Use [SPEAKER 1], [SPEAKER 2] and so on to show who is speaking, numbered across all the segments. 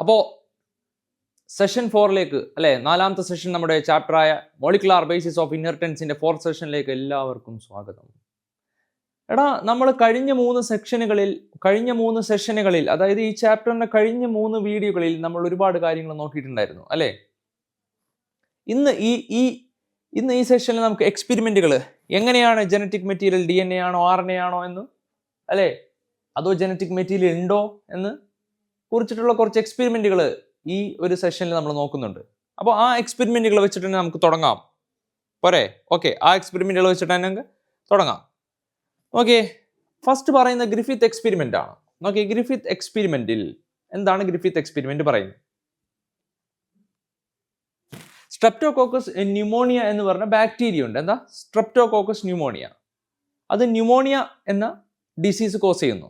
[SPEAKER 1] അപ്പോൾ സെഷൻ ഫോറിലേക്ക് അല്ലേ? നാലാമത്തെ സെഷൻ നമ്മുടെ ചാപ്റ്ററായ മോളിക്കുലാർ ബേസിസ് ഓഫ് ഇൻഹെറിറ്റൻസിന്റെ ഫോർത്ത് സെഷനിലേക്ക് എല്ലാവർക്കും സ്വാഗതം. എടാ നമ്മൾ കഴിഞ്ഞ മൂന്ന് സെക്ഷനുകളിൽ കഴിഞ്ഞ മൂന്ന് സെഷനുകളിൽ അതായത് ഈ ചാപ്റ്ററിന്റെ കഴിഞ്ഞ മൂന്ന് വീഡിയോകളിൽ നമ്മൾ ഒരുപാട് കാര്യങ്ങൾ നോക്കിയിട്ടുണ്ടായിരുന്നു അല്ലേ? ഇന്ന് ഈ ഈ ഇന്ന് ഈ സെഷനിൽ നമുക്ക് എക്സ്പെരിമെന്റുകൾ എങ്ങനെയാണ് genetic material D N A ആണോ ആർ എൻ എ ആണോ എന്ന് അല്ലേ? അതോ ജനറ്റിക് മെറ്റീരിയൽ ഉണ്ടോ എന്ന് കുറിച്ചിട്ടുള്ള കുറച്ച് എക്സ്പെരിമെന്റുകൾ ഈ ഒരു സെഷനിൽ നമ്മൾ നോക്കുന്നുണ്ട്. അപ്പോൾ ആ എക്സ്പെരിമെന്റുകൾ വെച്ചിട്ട് തന്നെ നമുക്ക് തുടങ്ങാം. പോരെ? ഓക്കെ ആ എക്സ്പെരിമെന്റുകൾ വെച്ചിട്ട് തന്നെ നമുക്ക് തുടങ്ങാം. ഓക്കെ ഫസ്റ്റ് പറയുന്ന ഗ്രിഫിത്ത് എക്സ്പെരിമെന്റ് ആണ്. നോക്കി ഗ്രിഫിത്ത് എക്സ്പെരിമെന്റിൽ എന്താണ് ഗ്രിഫിത്ത് എക്സ്പെരിമെന്റ് പറയുന്നത്? സ്ട്രെപ്റ്റോകോക്കസ് ന്യൂമോണിയ എന്ന് പറഞ്ഞ ബാക്ടീരിയ ഉണ്ട്. എന്താ? സ്ട്രെപ്റ്റോകോക്കസ് ന്യൂമോണിയ അത് ന്യൂമോണിയ എന്ന ഡിസീസ് കോസ് ചെയ്യുന്നു.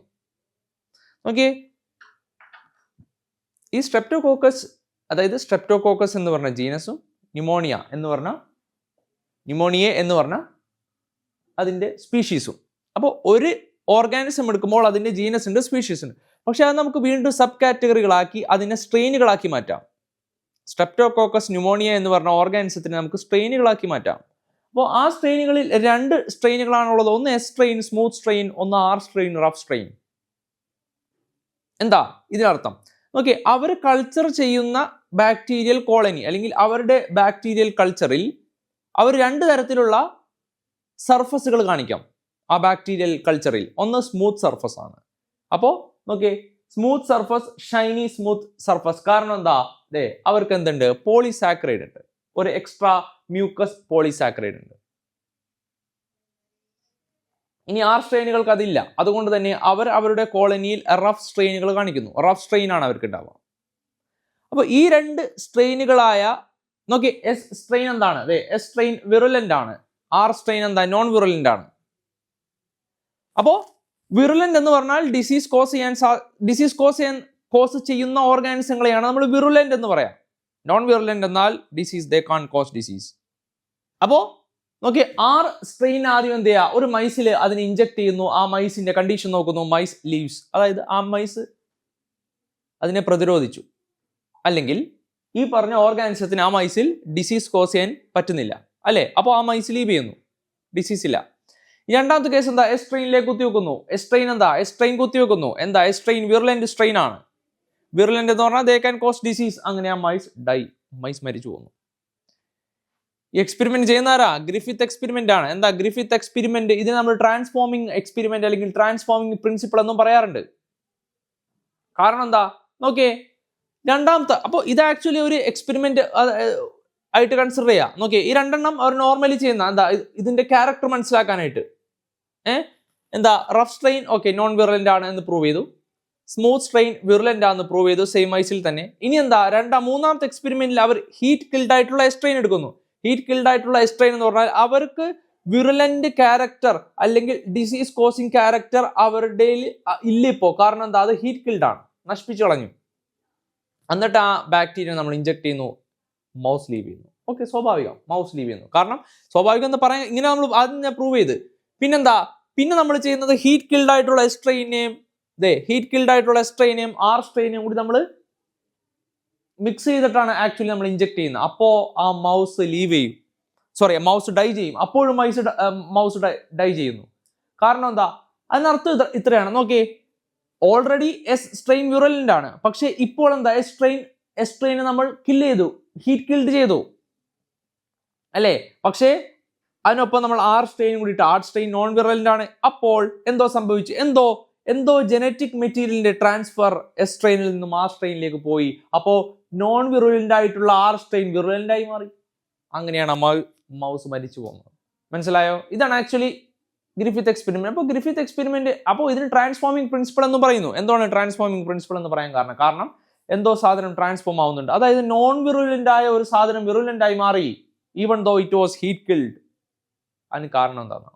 [SPEAKER 1] ഓക്കെ ഈ സ്ട്രെപ്റ്റോകോക്കസ് അതായത് സ്ട്രെപ്റ്റോകോക്കസ് എന്ന് പറഞ്ഞ ജീനസും ന്യൂമോണിയ എന്ന് പറഞ്ഞ ന്യൂമോണിയ എന്ന് പറഞ്ഞ അതിന്റെ സ്പീഷീസും അപ്പോൾ ഒരു ഓർഗാനിസം എടുക്കുമ്പോൾ അതിന്റെ ജീനസ് ഉണ്ട് സ്പീഷീസ് ഉണ്ട്. പക്ഷെ അത് നമുക്ക് വീണ്ടും സബ് കാറ്റഗറികളാക്കി അതിനെ സ്ട്രെയിനുകളാക്കി മാറ്റാം. സ്ട്രെപ്റ്റോകോക്കസ് ന്യൂമോണിയ എന്ന് പറഞ്ഞ ഓർഗാനിസത്തിനെ നമുക്ക് സ്ട്രെയിനുകളാക്കി മാറ്റാം. അപ്പോൾ ആ സ്ട്രെയിനുകളിൽ രണ്ട് സ്ട്രെയിനുകളാണുള്ളത് ഒന്ന് എസ് സ്ട്രെയിൻ സ്മൂത്ത് സ്ട്രെയിൻ ഒന്ന് ആർ സ്ട്രെയിൻ റഫ് സ്ട്രെയിൻ എന്താ? ഇതിനർത്ഥം. ഓക്കെ അവർ കൾച്ചർ ചെയ്യുന്ന ബാക്ടീരിയൽ കോളനി അല്ലെങ്കിൽ അവരുടെ ബാക്ടീരിയൽ കൾച്ചറിൽ അവർ രണ്ട് തരത്തിലുള്ള സർഫസുകൾ കാണിക്കാം. ആ ബാക്ടീരിയൽ കൾച്ചറിൽ ഒന്ന് സ്മൂത്ത് സർഫസ് ആണ്. അപ്പോൾ നോക്കിയേ smooth surface shiny smooth surface കാരണം എന്താ? അതെ അവർക്ക് എന്തുണ്ട്? പോളിസാക്രൈഡ് ഉണ്ട്. ഒരു എക്സ്ട്രാ മ്യൂക്കസ് പോളിസാക്രൈഡ് ഉണ്ട്. ഇനി ആർ സ്ട്രെയിനുകൾക്ക് അതില്ല. അതുകൊണ്ട് തന്നെ അവർ അവരുടെ കോളനിയിൽ റഫ് സ്ട്രെയിനുകൾ കാണിക്കുന്നു. റഫ് സ്ട്രെയിൻ ആണ് അവർക്ക് ഉണ്ടാവുക അപ്പോൾ ഈ രണ്ട് സ്ട്രെയിനുകളായ നോക്കി എസ് സ്ട്രെയിൻ എന്താണ്? അതെ എസ് സ്ട്രെയിൻ വിറുലന്റ് ആണ്. ആർ സ്ട്രെയിൻ എന്താ? നോൺ വിറുലന്റ് ആണ്. അപ്പോൾ വിറുലന്റ് എന്ന് പറഞ്ഞാൽ ഡിസീസ് കോസ് ചെയ്യാൻ സാ ഡിസീസ് കോസ് ചെയ്യാൻ കോസ് ചെയ്യുന്ന ഓർഗാനിസങ്ങളെയാണ് നമ്മൾ വിറുലന്റ് എന്ന് പറയാം. നോൺ വിറുലന്റ് എന്നാൽ disease they can cause disease അപ്പോൾ നോക്കി ആർ സ്ട്രെയിൻ ആദ്യം എന്ത് ചെയ്യുക ഒരു മൈസിൽ അതിനെ ഇഞ്ചക്ട് ചെയ്യുന്നു ആ മൈസിന്റെ കണ്ടീഷൻ നോക്കുന്നു മൈസ് ലീവ്സ് അതായത് ആ മൈസ് അതിനെ പ്രതിരോധിച്ചു. അല്ലെങ്കിൽ ഈ പറഞ്ഞ ഓർഗാനിസത്തിന് ആ മൈസിൽ ഡിസീസ് കോസ് ചെയ്യാൻ പറ്റുന്നില്ല. അല്ലേ? അപ്പോൾ ആ മൈസ് ലീവ് ചെയ്യുന്നു. ഡിസീസ് ഇല്ല. രണ്ടാമത്തെ കേസ് എന്താ? എസ് ട്രെയിനിലേക്ക് കുത്തിവെക്കുന്നു എസ് സ്ട്രെയിൻ എന്താ? എസ് ട്രെയിൻ കുത്തിവെക്കുന്നു എന്താ? എസ് സ്ട്രെയിൻ വിർലൻഡ് സ്ട്രെയിൻ ആണ്. വിർലൻഡ് എന്ന് പറഞ്ഞാൽ ദേ ക്യാൻ കോസ് ഡിസീസ് അങ്ങനെ ആ മൈസ് ഡൈ മൈസ് മരിച്ചു പോകുന്നു. ഈ എക്സ്പെരിമെന്റ് ചെയ്യുന്നാരാ ഗ്രിഫിത്ത് എക്സ്പെരിമെന്റ് ആണ്. എന്താ? ഗ്രിഫിത്ത് എക്സ്പെരിമെന്റ് ഇതിന് നമ്മൾ ട്രാൻസ്ഫോമിംഗ് എക്സ്പെരിമെന്റ് അല്ലെങ്കിൽ ട്രാൻസ്ഫോമിംഗ് പ്രിൻസിപ്പിൾ എന്നും പറയാറുണ്ട്. കാരണം എന്താ? നോക്കിയേ രണ്ടാമത്തെ അപ്പോൾ ഇത് ആക്ച്വലി ഒരു എക്സ്പെരിമെന്റ് ആയിട്ട് കൺസിഡർ ചെയ്യാ. നോക്കിയേ ഈ രണ്ടെണ്ണം അവർ നോർമലി ചെയ്യുന്ന എന്താ ഇതിന്റെ ക്യാരക്ടർ മനസ്സിലാക്കാനായിട്ട്. ഏഹ് എന്താ rough strain okay non virulent ആണ് എന്ന് പ്രൂവ് ചെയ്തു. സ്മൂത്ത് സ്ട്രെയിൻ വിറലന്റ് ആണെന്ന് പ്രൂവ് ചെയ്തു സെയിം ഐസിൽ തന്നെ. ഇനി എന്താ രണ്ടാം മൂന്നാമത്തെ എക്സ്പെരിമെന്റിൽ അവർ ഹീറ്റ് കിൽഡ് ആയിട്ടുള്ള സ്ട്രെയിൻ എടുക്കുന്നു. ഹീറ്റ് കിൽഡ് ആയിട്ടുള്ള എസ്ട്രെയിൻ എന്ന് പറഞ്ഞാൽ അവർക്ക് വിറലന്റ് ക്യാരക്ടർ അല്ലെങ്കിൽ ഡിസീസ് കോസിങ് ക്യാരക്ടർ അവരുടെ ഇല്ല ഇപ്പോ. കാരണം എന്താ? അത് ഹീറ്റ് കിൽഡ് ആണ്. നശിപ്പിച്ചു കളഞ്ഞു. എന്നിട്ട് ആ ബാക്ടീരിയ നമ്മൾ ഇഞ്ചക്ട് ചെയ്യുന്നു. മൗസ് ലീവ് ചെയ്യുന്നു. ഓക്കെ സ്വാഭാവികം. മൗസ് ലീവ് ചെയ്യുന്നു. കാരണം സ്വാഭാവികം എന്ന് പറയാൻ ഇങ്ങനെ നമ്മൾ ആദ്യം ഞാൻ പ്രൂവ് ചെയ്ത്. പിന്നെന്താ? പിന്നെ നമ്മൾ ചെയ്യുന്നത് ഹീറ്റ് കിൽഡ് ആയിട്ടുള്ള എസ്ട്രെയിനെയും ദേ ഹീറ്റ് കിൽഡ് ആയിട്ടുള്ള എസ്ട്രെയിനെയും ആർ സ്ട്രെയിനെയും കൂടി നമ്മൾ മിക്സ് ചെയ്തിട്ടാണ് ആക്ച്വലി നമ്മൾ ഇഞ്ചെക്ട് ചെയ്യുന്നത്. അപ്പോൾ ആ മൗസ് ലീവ് ചെയ്യും. സോറി മൗസ് ഡൈ ചെയ്യും. അപ്പോഴും മൈസ് മൗസ് ഡൈ ചെയ്യുന്നു. കാരണം എന്താ? അതിനർത്ഥം ഇത്ര ഇത്രയാണ്. നോക്കിയേ. ഓൾറെഡി എസ് സ്ട്രെയിൻ യുറലിന്റെ ആണ്. പക്ഷേ ഇപ്പോൾ എന്താ? എസ് സ്ട്രെയിൻ എസ് സ്ട്രെയിനെ നമ്മൾ കിൽ ചെയ്തു. ഹീറ്റ് കിൽഡ് ചെയ്തു. അല്ലേ? പക്ഷേ അതിനൊപ്പം നമ്മൾ ആർ സ്ട്രെയിൻ കൂടിയിട്ട് ആർ സ്ട്രെയിൻ നോൺ വിറലിന്റെ ആണ്. അപ്പോൾ എന്തോ സംഭവിച്ചു? എന്തോ എന്തോ ജനറ്റിക് മെറ്റീരിയലിന്റെ ട്രാൻസ്ഫർ എസ് സ്ട്രെയിനിൽ നിന്നും ആ സ്ട്രെയിനിലേക്ക് പോയി. അപ്പോ നോൺ വിറുലന്റ് ആയിട്ടുള്ള ആർ സ്ട്രെയിൻ വിറുലന്റ് ആയി മാറി. അങ്ങനെയാണ് മൗസ് മരിച്ചു പോകുന്നത്. മനസ്സിലായോ? ഇതാണ് ആക്ച്വലി ഗ്രിഫിത്ത് എക്സ്പെരിമെന്റ് അപ്പോൾ ഗ്രിഫിത്ത് എക്സ്പെരിമെന്റ് അപ്പോൾ ഇതിന് ട്രാൻസ്ഫോമിംഗ് പ്രിൻസിപ്പിൾ എന്ന് പറയുന്നു. എന്താണ് ട്രാൻസ്ഫോമിംഗ് പ്രിൻസിപ്പിൾ എന്ന് പറയാൻ കാരണം? കാരണം എന്തോ സാധനം ട്രാൻസ്ഫോം ആവുന്നുണ്ട്. അതായത് നോൺ വിറുലന്റ് ആയ ഒരു സാധനം വിറുലന്റ് ആയി മാറി. Even though it was heat killed അതിന് കാരണം എന്താണ്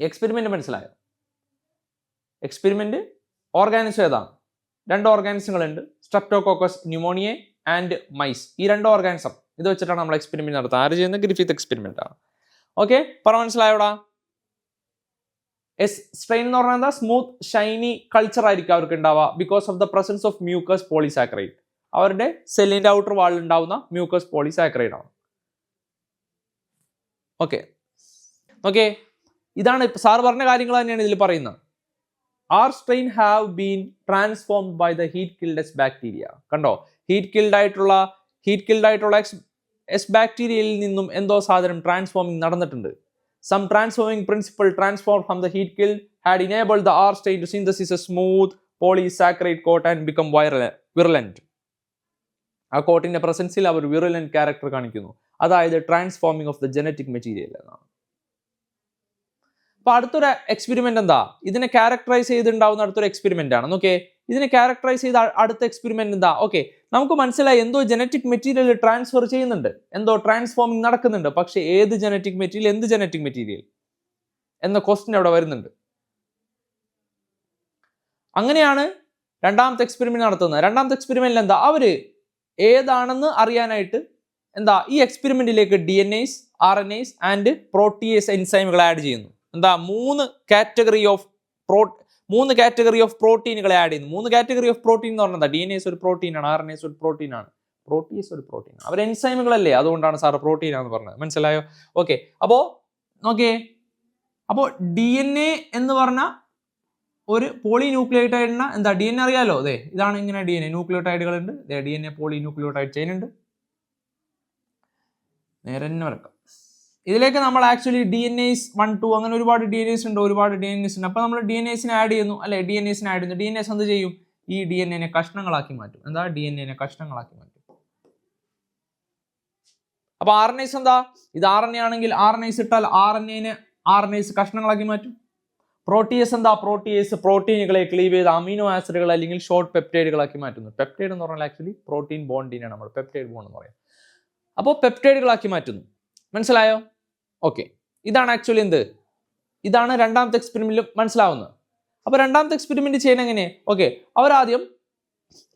[SPEAKER 1] എക്സ്പെരിമെന്റ് മനസ്സിലായോ? എക്സ്പെരിമെന്റ് ഓർഗാനിസം ഏതാണ്? രണ്ട് ഓർഗാനിസങ്ങളുണ്ട് സ്ട്രെപ്റ്റോകോക്കസ് ന്യൂമോണിയെ ആൻഡ് മൈസ് ഈ രണ്ട് ഓർഗാനിസം ഇത് വെച്ചിട്ടാണ് നമ്മൾ എക്സ്പെരിമെന്റ് നടത്തുക. ആര് ചെയ്യുന്നത്? ഗ്രിഫിത്ത് എക്സ്പെരിമെന്റ് ആണ്. ഓക്കെ പറ മനസ്സിലായോടാ? എസ് സ്ട്രെയിൻ എന്ന് പറഞ്ഞാൽ എന്താ? സ്മൂത്ത് ഷൈനി കൾച്ചർ ആയിരിക്കും അവർക്ക് ഉണ്ടാവുക. Because of the presence of mucus polysaccharide അവരുടെ സെല്ലിന്റെ ഔട്ടർ വാളിൽ ഉണ്ടാവുന്ന മ്യൂക്കസ് പോളിസാക്രൈഡ് ആണ്. ഓക്കെ ഓക്കെ ഇതാണ് സാർ പറഞ്ഞ കാര്യങ്ങൾ തന്നെയാണ് ഇതിൽ പറയുന്നത്. R strain have been transformed by the heat killed S bacteria കണ്ടോ? ഹീറ്റ് കിൽഡ് ആയിട്ടുള്ള ഹീറ്റ് കിൽഡ് ആയിട്ടുള്ള എക്സ് എസ് ബാക്ടീരിയയിൽ നിന്നും എന്തോ സാധനം ട്രാൻസ്ഫോമിങ് നടന്നിട്ടുണ്ട്. Some transforming principle transform from the heat killed had enable the R strain to synthesis a smooth polysaccharide coat and become viral virulent ആ കോട്ടിന്റെ പ്രസൻസിൽ അവർ വിറലന്റ് ക്യാരക്ടർ കാണിക്കുന്നു. അതായത് transforming of the genetic material എന്നാണ്. അപ്പൊ അടുത്തൊരു എക്സ്പെരിമെന്റ് എന്താ? ഇതിനെ ക്യാരക്ടറൈസ് ചെയ്തിട്ടുണ്ടാവുന്ന അടുത്തൊരു എക്സ്പെരിമെന്റ് ആണ്. ഓക്കെ ഇതിനെ ക്യാരക്ടറൈസ് ചെയ്ത അടുത്ത എക്സ്പെരിമെന്റ് എന്താ? ഓക്കെ നമുക്ക് മനസ്സിലായി എന്തോ ജനറ്റിക് മെറ്റീരിയൽ ട്രാൻസ്ഫർ ചെയ്യുന്നുണ്ട്. എന്തോ ട്രാൻസ്ഫോമിങ് നടക്കുന്നുണ്ട്. പക്ഷേ ഏത് ജനറ്റിക് മെറ്റീരിയൽ എന്ത് ജനറ്റിക് മെറ്റീരിയൽ എന്ന ക്വസ്റ്റ്യൻ അവിടെ വരുന്നുണ്ട്. അങ്ങനെയാണ് രണ്ടാമത്തെ എക്സ്പെരിമെന്റ് നടത്തുന്നത്. രണ്ടാമത്തെ എക്സ്പെരിമെന്റിൽ എന്താ? അവർ ഏതാണെന്ന് അറിയാനായിട്ട് എന്താ? ഈ എക്സ്പെരിമെന്റിലേക്ക് D N S R N S and protease എൻസൈമുകൾ ആഡ് ചെയ്യുന്നു. എന്താ മൂന്ന് കാറ്റഗറി ഓഫ് പ്രോ മൂന്ന് കാറ്റഗറി ഓഫ് പ്രോട്ടീനുകളെ ആഡ് ചെയ്യുന്നു. മൂന്ന് കാറ്റഗറി ഓഫ് പ്രോട്ടീൻ എന്ന് പറഞ്ഞാൽ ഡി എൻ എസ് ഒരു പ്രോട്ടീനാണ് ആർ എൻ എസ് ഒരു പ്രോട്ടീനാണ് പ്രോട്ടീസ് ഒരു പ്രോട്ടീൻ അവർ എൻസൈമുകളല്ലേ അതുകൊണ്ടാണ് സാർ പ്രോട്ടീൻ ആണെന്ന് പറഞ്ഞത്. മനസ്സിലായോ? ഓക്കെ അപ്പോ നോക്കിയേ. അപ്പോ ഡി എൻ എ എന്ന് പറഞ്ഞ ഒരു പോളി ന്യൂക്ലിയോട്ടൈഡിന് എന്താ ഡി എൻ അറിയാലോ? അതെ ഇതാണ് ഇങ്ങനെ ഡി എൻ എ ന്യൂക്ലിയോട്ടൈഡുകൾ ഉണ്ട് D N A poly nucleotide chain ഉണ്ട്. നേരെ തന്നെ വരക്കാം. ഇതിലേക്ക് നമ്മൾ actually D N S one two അങ്ങനെ ഒരുപാട് ഡി എൻ എസ് ഉണ്ട് ഒരുപാട് ഡി എൻ എസ് ഉണ്ട്. അപ്പോൾ നമ്മൾ ഡി എൻ എസിനെ ആഡ് ചെയ്യുന്നു. അല്ലെ? ഡി എൻ എസിനെ ആഡ് ചെയ്യുന്നു. ഡി എൻ എസ് എന്ത് ചെയ്യും? ഈ ഡി എൻ എനെ കഷ്ണങ്ങളാക്കി മാറ്റും. എന്താ? ഡി എൻ എനെ കഷ്ണങ്ങളാക്കി മാറ്റും. അപ്പൊ ആർ എൻ എസ് എന്താ? ഇത് ആർ എൻ എ ആണെങ്കിൽ ആർ എൻ എസ് ഇട്ടാൽ ആർ എൻ എനെ ആർ എൻ എസ് കഷ്ണങ്ങളാക്കി മാറ്റും. പ്രോട്ടീസ് എന്താ? പ്രോട്ടീസ് പ്രോട്ടീനുകളെ ക്ലീവ് ചെയ്ത് അമീനോ ആസിഡുകൾ അല്ലെങ്കിൽ ഷോർട്ട് പെപ്റ്റൈഡുകളാക്കി മാറ്റുന്നു. പെപ്റ്റൈഡ് എന്ന് പറഞ്ഞാൽ ആക്ച്വലി പ്രോട്ടീൻ ബോണ്ടിനാണ് നമ്മൾ. പെപ്റ്റൈഡ് ബോണ്ട് എന്ന് പറയാം. അപ്പോൾ പെപ്റ്റൈഡുകളാക്കി മാറ്റുന്നു. മനസ്സിലായോ? ഓക്കെ ഇതാണ് ആക്ച്വലി എന്ത്? ഇതാണ് രണ്ടാമത്തെ എക്സ്പെരിമെന്റിൽ മനസ്സിലാവുന്നത്. അപ്പോൾ രണ്ടാമത്തെ എക്സ്പെരിമെന്റ് ചെയ്യാൻ എങ്ങനെ ഓക്കെ അവരാദ്യം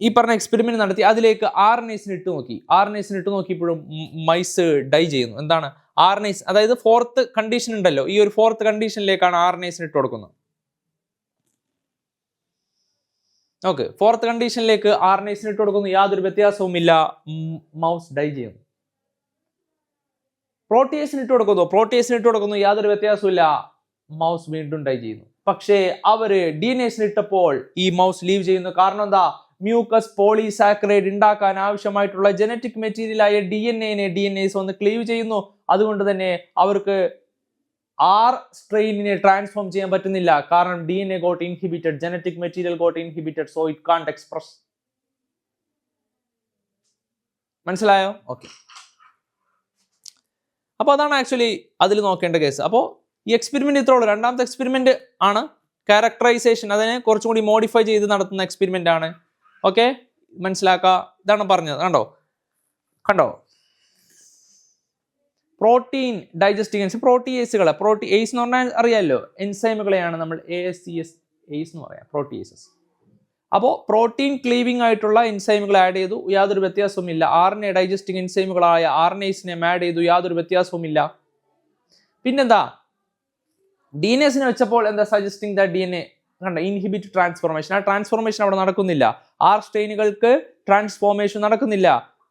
[SPEAKER 1] ഈ പറഞ്ഞ എക്സ്പെരിമെന്റ് നടത്തി അതിലേക്ക് ആർ എൻ എസിന് ഇട്ട് നോക്കി. ആർ എൻ എസിന് ഇട്ട് നോക്കിയപ്പോഴും മൈസ് ഡൈ ചെയ്യുന്നു. എന്താണ്? ആർ എൻ എസ് അതായത് ഫോർത്ത് കണ്ടീഷൻ ഉണ്ടല്ലോ. ഈ ഒരു ഫോർത്ത് കണ്ടീഷനിലേക്കാണ് ആർ എൻ എസിന് ഇട്ട് കൊടുക്കുന്നത്. ഓക്കെ ഫോർത്ത് കണ്ടീഷനിലേക്ക് ആർ എൻ എസിന് ഇട്ട് കൊടുക്കുന്നു. യാതൊരു വ്യത്യാസവുമില്ല. മൗസ് ഡൈ ചെയ്യുന്നു. പ്രോട്ടീസിന് ഇട്ട് കൊടുക്കുന്നു. പ്രോട്ടീസിന് ഇട്ട് കൊടുക്കുന്നു. യാതൊരു വ്യത്യാസമില്ല മൗസ് വീണ്ടും ഡൈ ചെയ്യുന്നു. പക്ഷേ അവർ ഡി എൻ എസിന് ഇട്ടപ്പോൾ ഈ മൗസ് ലീവ് ചെയ്യുന്നു കാരണം എന്താ? മ്യൂക്കസ് പോളിസാക്രൈഡ് ഉണ്ടാക്കാൻ ആവശ്യമായിട്ടുള്ള ജനറ്റിക് മെറ്റീരിയലായ ഡി എൻ എനെ ഡി എൻ എസ് ഒന്ന് ക്ലീവ് ചെയ്യുന്നു. അതുകൊണ്ട് തന്നെ അവർക്ക് ആർ സ്ട്രെയിനിനെ ട്രാൻസ്ഫോം ചെയ്യാൻ പറ്റുന്നില്ല. കാരണം D N A got inhibited genetic material got inhibited so it can't express മനസ്സിലായോ? ഓക്കെ അപ്പോൾ അതാണ് ആക്ച്വലി അതിൽ നോക്കേണ്ട കേസ് അപ്പോൾ ഈ എക്സ്പെരിമെന്റ് ഇത്രേ ഉള്ളൂ. രണ്ടാമത്തെ എക്സ്പെരിമെന്റ് ആണ് ക്യാരക്ടറൈസേഷൻ അതിനെ കുറച്ചും കൂടി മോഡിഫൈ ചെയ്ത് നടത്തുന്ന എക്സ്പെരിമെന്റ് ആണ്. ഓക്കെ മനസ്സിലാക്കുക ഇതാണ് പറഞ്ഞത്. കണ്ടോ? കണ്ടോ? പ്രോട്ടീൻ ഡൈജസ്റ്റിംഗ് എൻസ് പ്രോട്ടീയേസുകളെ പ്രോട്ടീ എയ്സ് എന്ന് പറഞ്ഞാൽ അറിയാമല്ലോ എൻസൈമുകളെയാണ് നമ്മൾ A S C S ace എന്ന് പറയാം. പ്രോട്ടീസസ് അപ്പോൾ പ്രോട്ടീൻ ക്ലീവിംഗ് ആയിട്ടുള്ള എൻസൈമുകൾ ആഡ് ചെയ്തു. യാതൊരു വ്യത്യാസവുമില്ല. ആർ എൻ എ ഡൈജസ്റ്റിംഗ് എൻസൈമുകളായ ആർ എൻ എസിനെ ആഡ് ചെയ്തു. യാതൊരു വ്യത്യാസവും ഇല്ല പിന്നെന്താ? ഡി എൻ എസിനെ വെച്ചപ്പോൾ എന്താ suggesting the D N A കണ്ട? ഇൻഹിബിറ്റ് ട്രാൻസ്ഫോർമേഷൻ ആ ട്രാൻസ്ഫോർമേഷൻ അവിടെ നടക്കുന്നില്ല. ആർ സ്റ്റെയിനുകൾക്ക് ട്രാൻസ്ഫോർമേഷൻ നടക്കുന്നില്ല.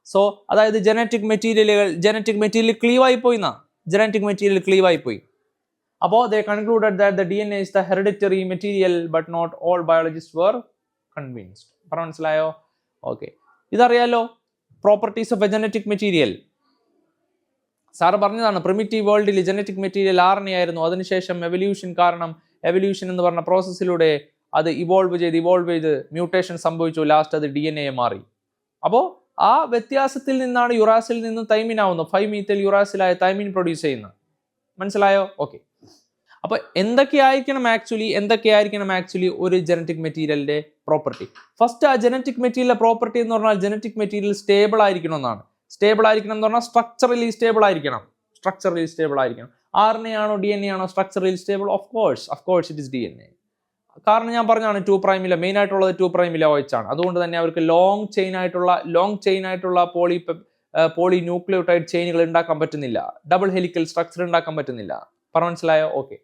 [SPEAKER 1] സോ അതായത് ജനറ്റിക് മെറ്റീരിയലുകൾ ജനറ്റിക് മെറ്റീരിയൽ ക്ലീവായി പോയി എന്നാ? ജനറ്റിക് മെറ്റീരിയൽ ക്ലീവായി പോയി. അപ്പോൾ they concluded that the D N A is the hereditary material but not all biologist were convinced പറ മനസ്സിലായോ? Okay ഇതറിയാലോ? Properties of a genetic material sir പറഞ്ഞതാണ് പ്രിമിറ്റീവ് വേൾഡിൽ ജനറ്റിക് മെറ്റീരിയൽ ആർ ആയിരുന്നു അതിനുശേഷം എവല്യൂഷൻ കാരണം എവല്യൂഷൻ എന്ന് പറഞ്ഞ പ്രോസസ്സിലൂടെ അത് ഇവോൾവ് ചെയ്ത് ഇവോൾവ് ചെയ്ത് മ്യൂട്ടേഷൻ സംഭവിച്ചു. ലാസ്റ്റ് അത് ഡി എൻ എ മാറി. അപ്പോൾ ആ വ്യത്യാസത്തിൽ നിന്നാണ് യുറാസിൽ നിന്ന് തൈമിൻ ആവുന്നത്. ഫൈവ് യുറാസിലായ തൈമിൻ പ്രൊഡ്യൂസ് ചെയ്യുന്നത്. മനസ്സിലായോ? ഓക്കെ അപ്പോൾ എന്തൊക്കെയായിരിക്കണം ആക്ച്വലി എന്തൊക്കെയായിരിക്കണം ആക്ച്വലി ഒരു ജനറ്റിക് മെറ്റീരിയലിന്റെ പ്രോപ്പർട്ടി ഫസ്റ്റ് ആ ജനറ്റിക് മെറ്റീരിയലിലെ പ്രോപ്പർട്ടി എന്ന് പറഞ്ഞാൽ ജനറ്റിക് മെറ്റീരിയൽ സ്റ്റേബിൾ ആയിരിക്കണം എന്നാണ്. സ്റ്റേബിൾ ആയിരിക്കണം എന്ന് പറഞ്ഞാൽ സ്ട്രക്ചറലി സ്റ്റേബിൾ ആയിരിക്കണം. സ്ട്രക്ചറലി സ്റ്റേബിൾ ആയിരിക്കണം. ആർ എൻ എ ആണോ ഡി എൻ എ ആണോ structurally stable of course of course it is D N A കാരണം ഞാൻ പറഞ്ഞാണ് ടു പ്രൈമിലെ മെയിൻ ആയിട്ടുള്ളത് ടു പ്രൈമിലെ OH ആണ്. അതുകൊണ്ട് തന്നെ അവർക്ക് ലോങ് ചെയിൻ ആയിട്ടുള്ള ലോങ് ചെയിൻ ആയിട്ടുള്ള പോളി പോളി ന്യൂക്ലിയോട്ടൈഡ് ചെയിനുകൾ ഉണ്ടാക്കാൻ പറ്റുന്നില്ല. ഡബിൾ ഹെലിക്കൽ സ്ട്രക്ചർ ഉണ്ടാക്കാൻ പറ്റുന്നില്ല. പറ മനസ്സിലായോ? ഓക്കെ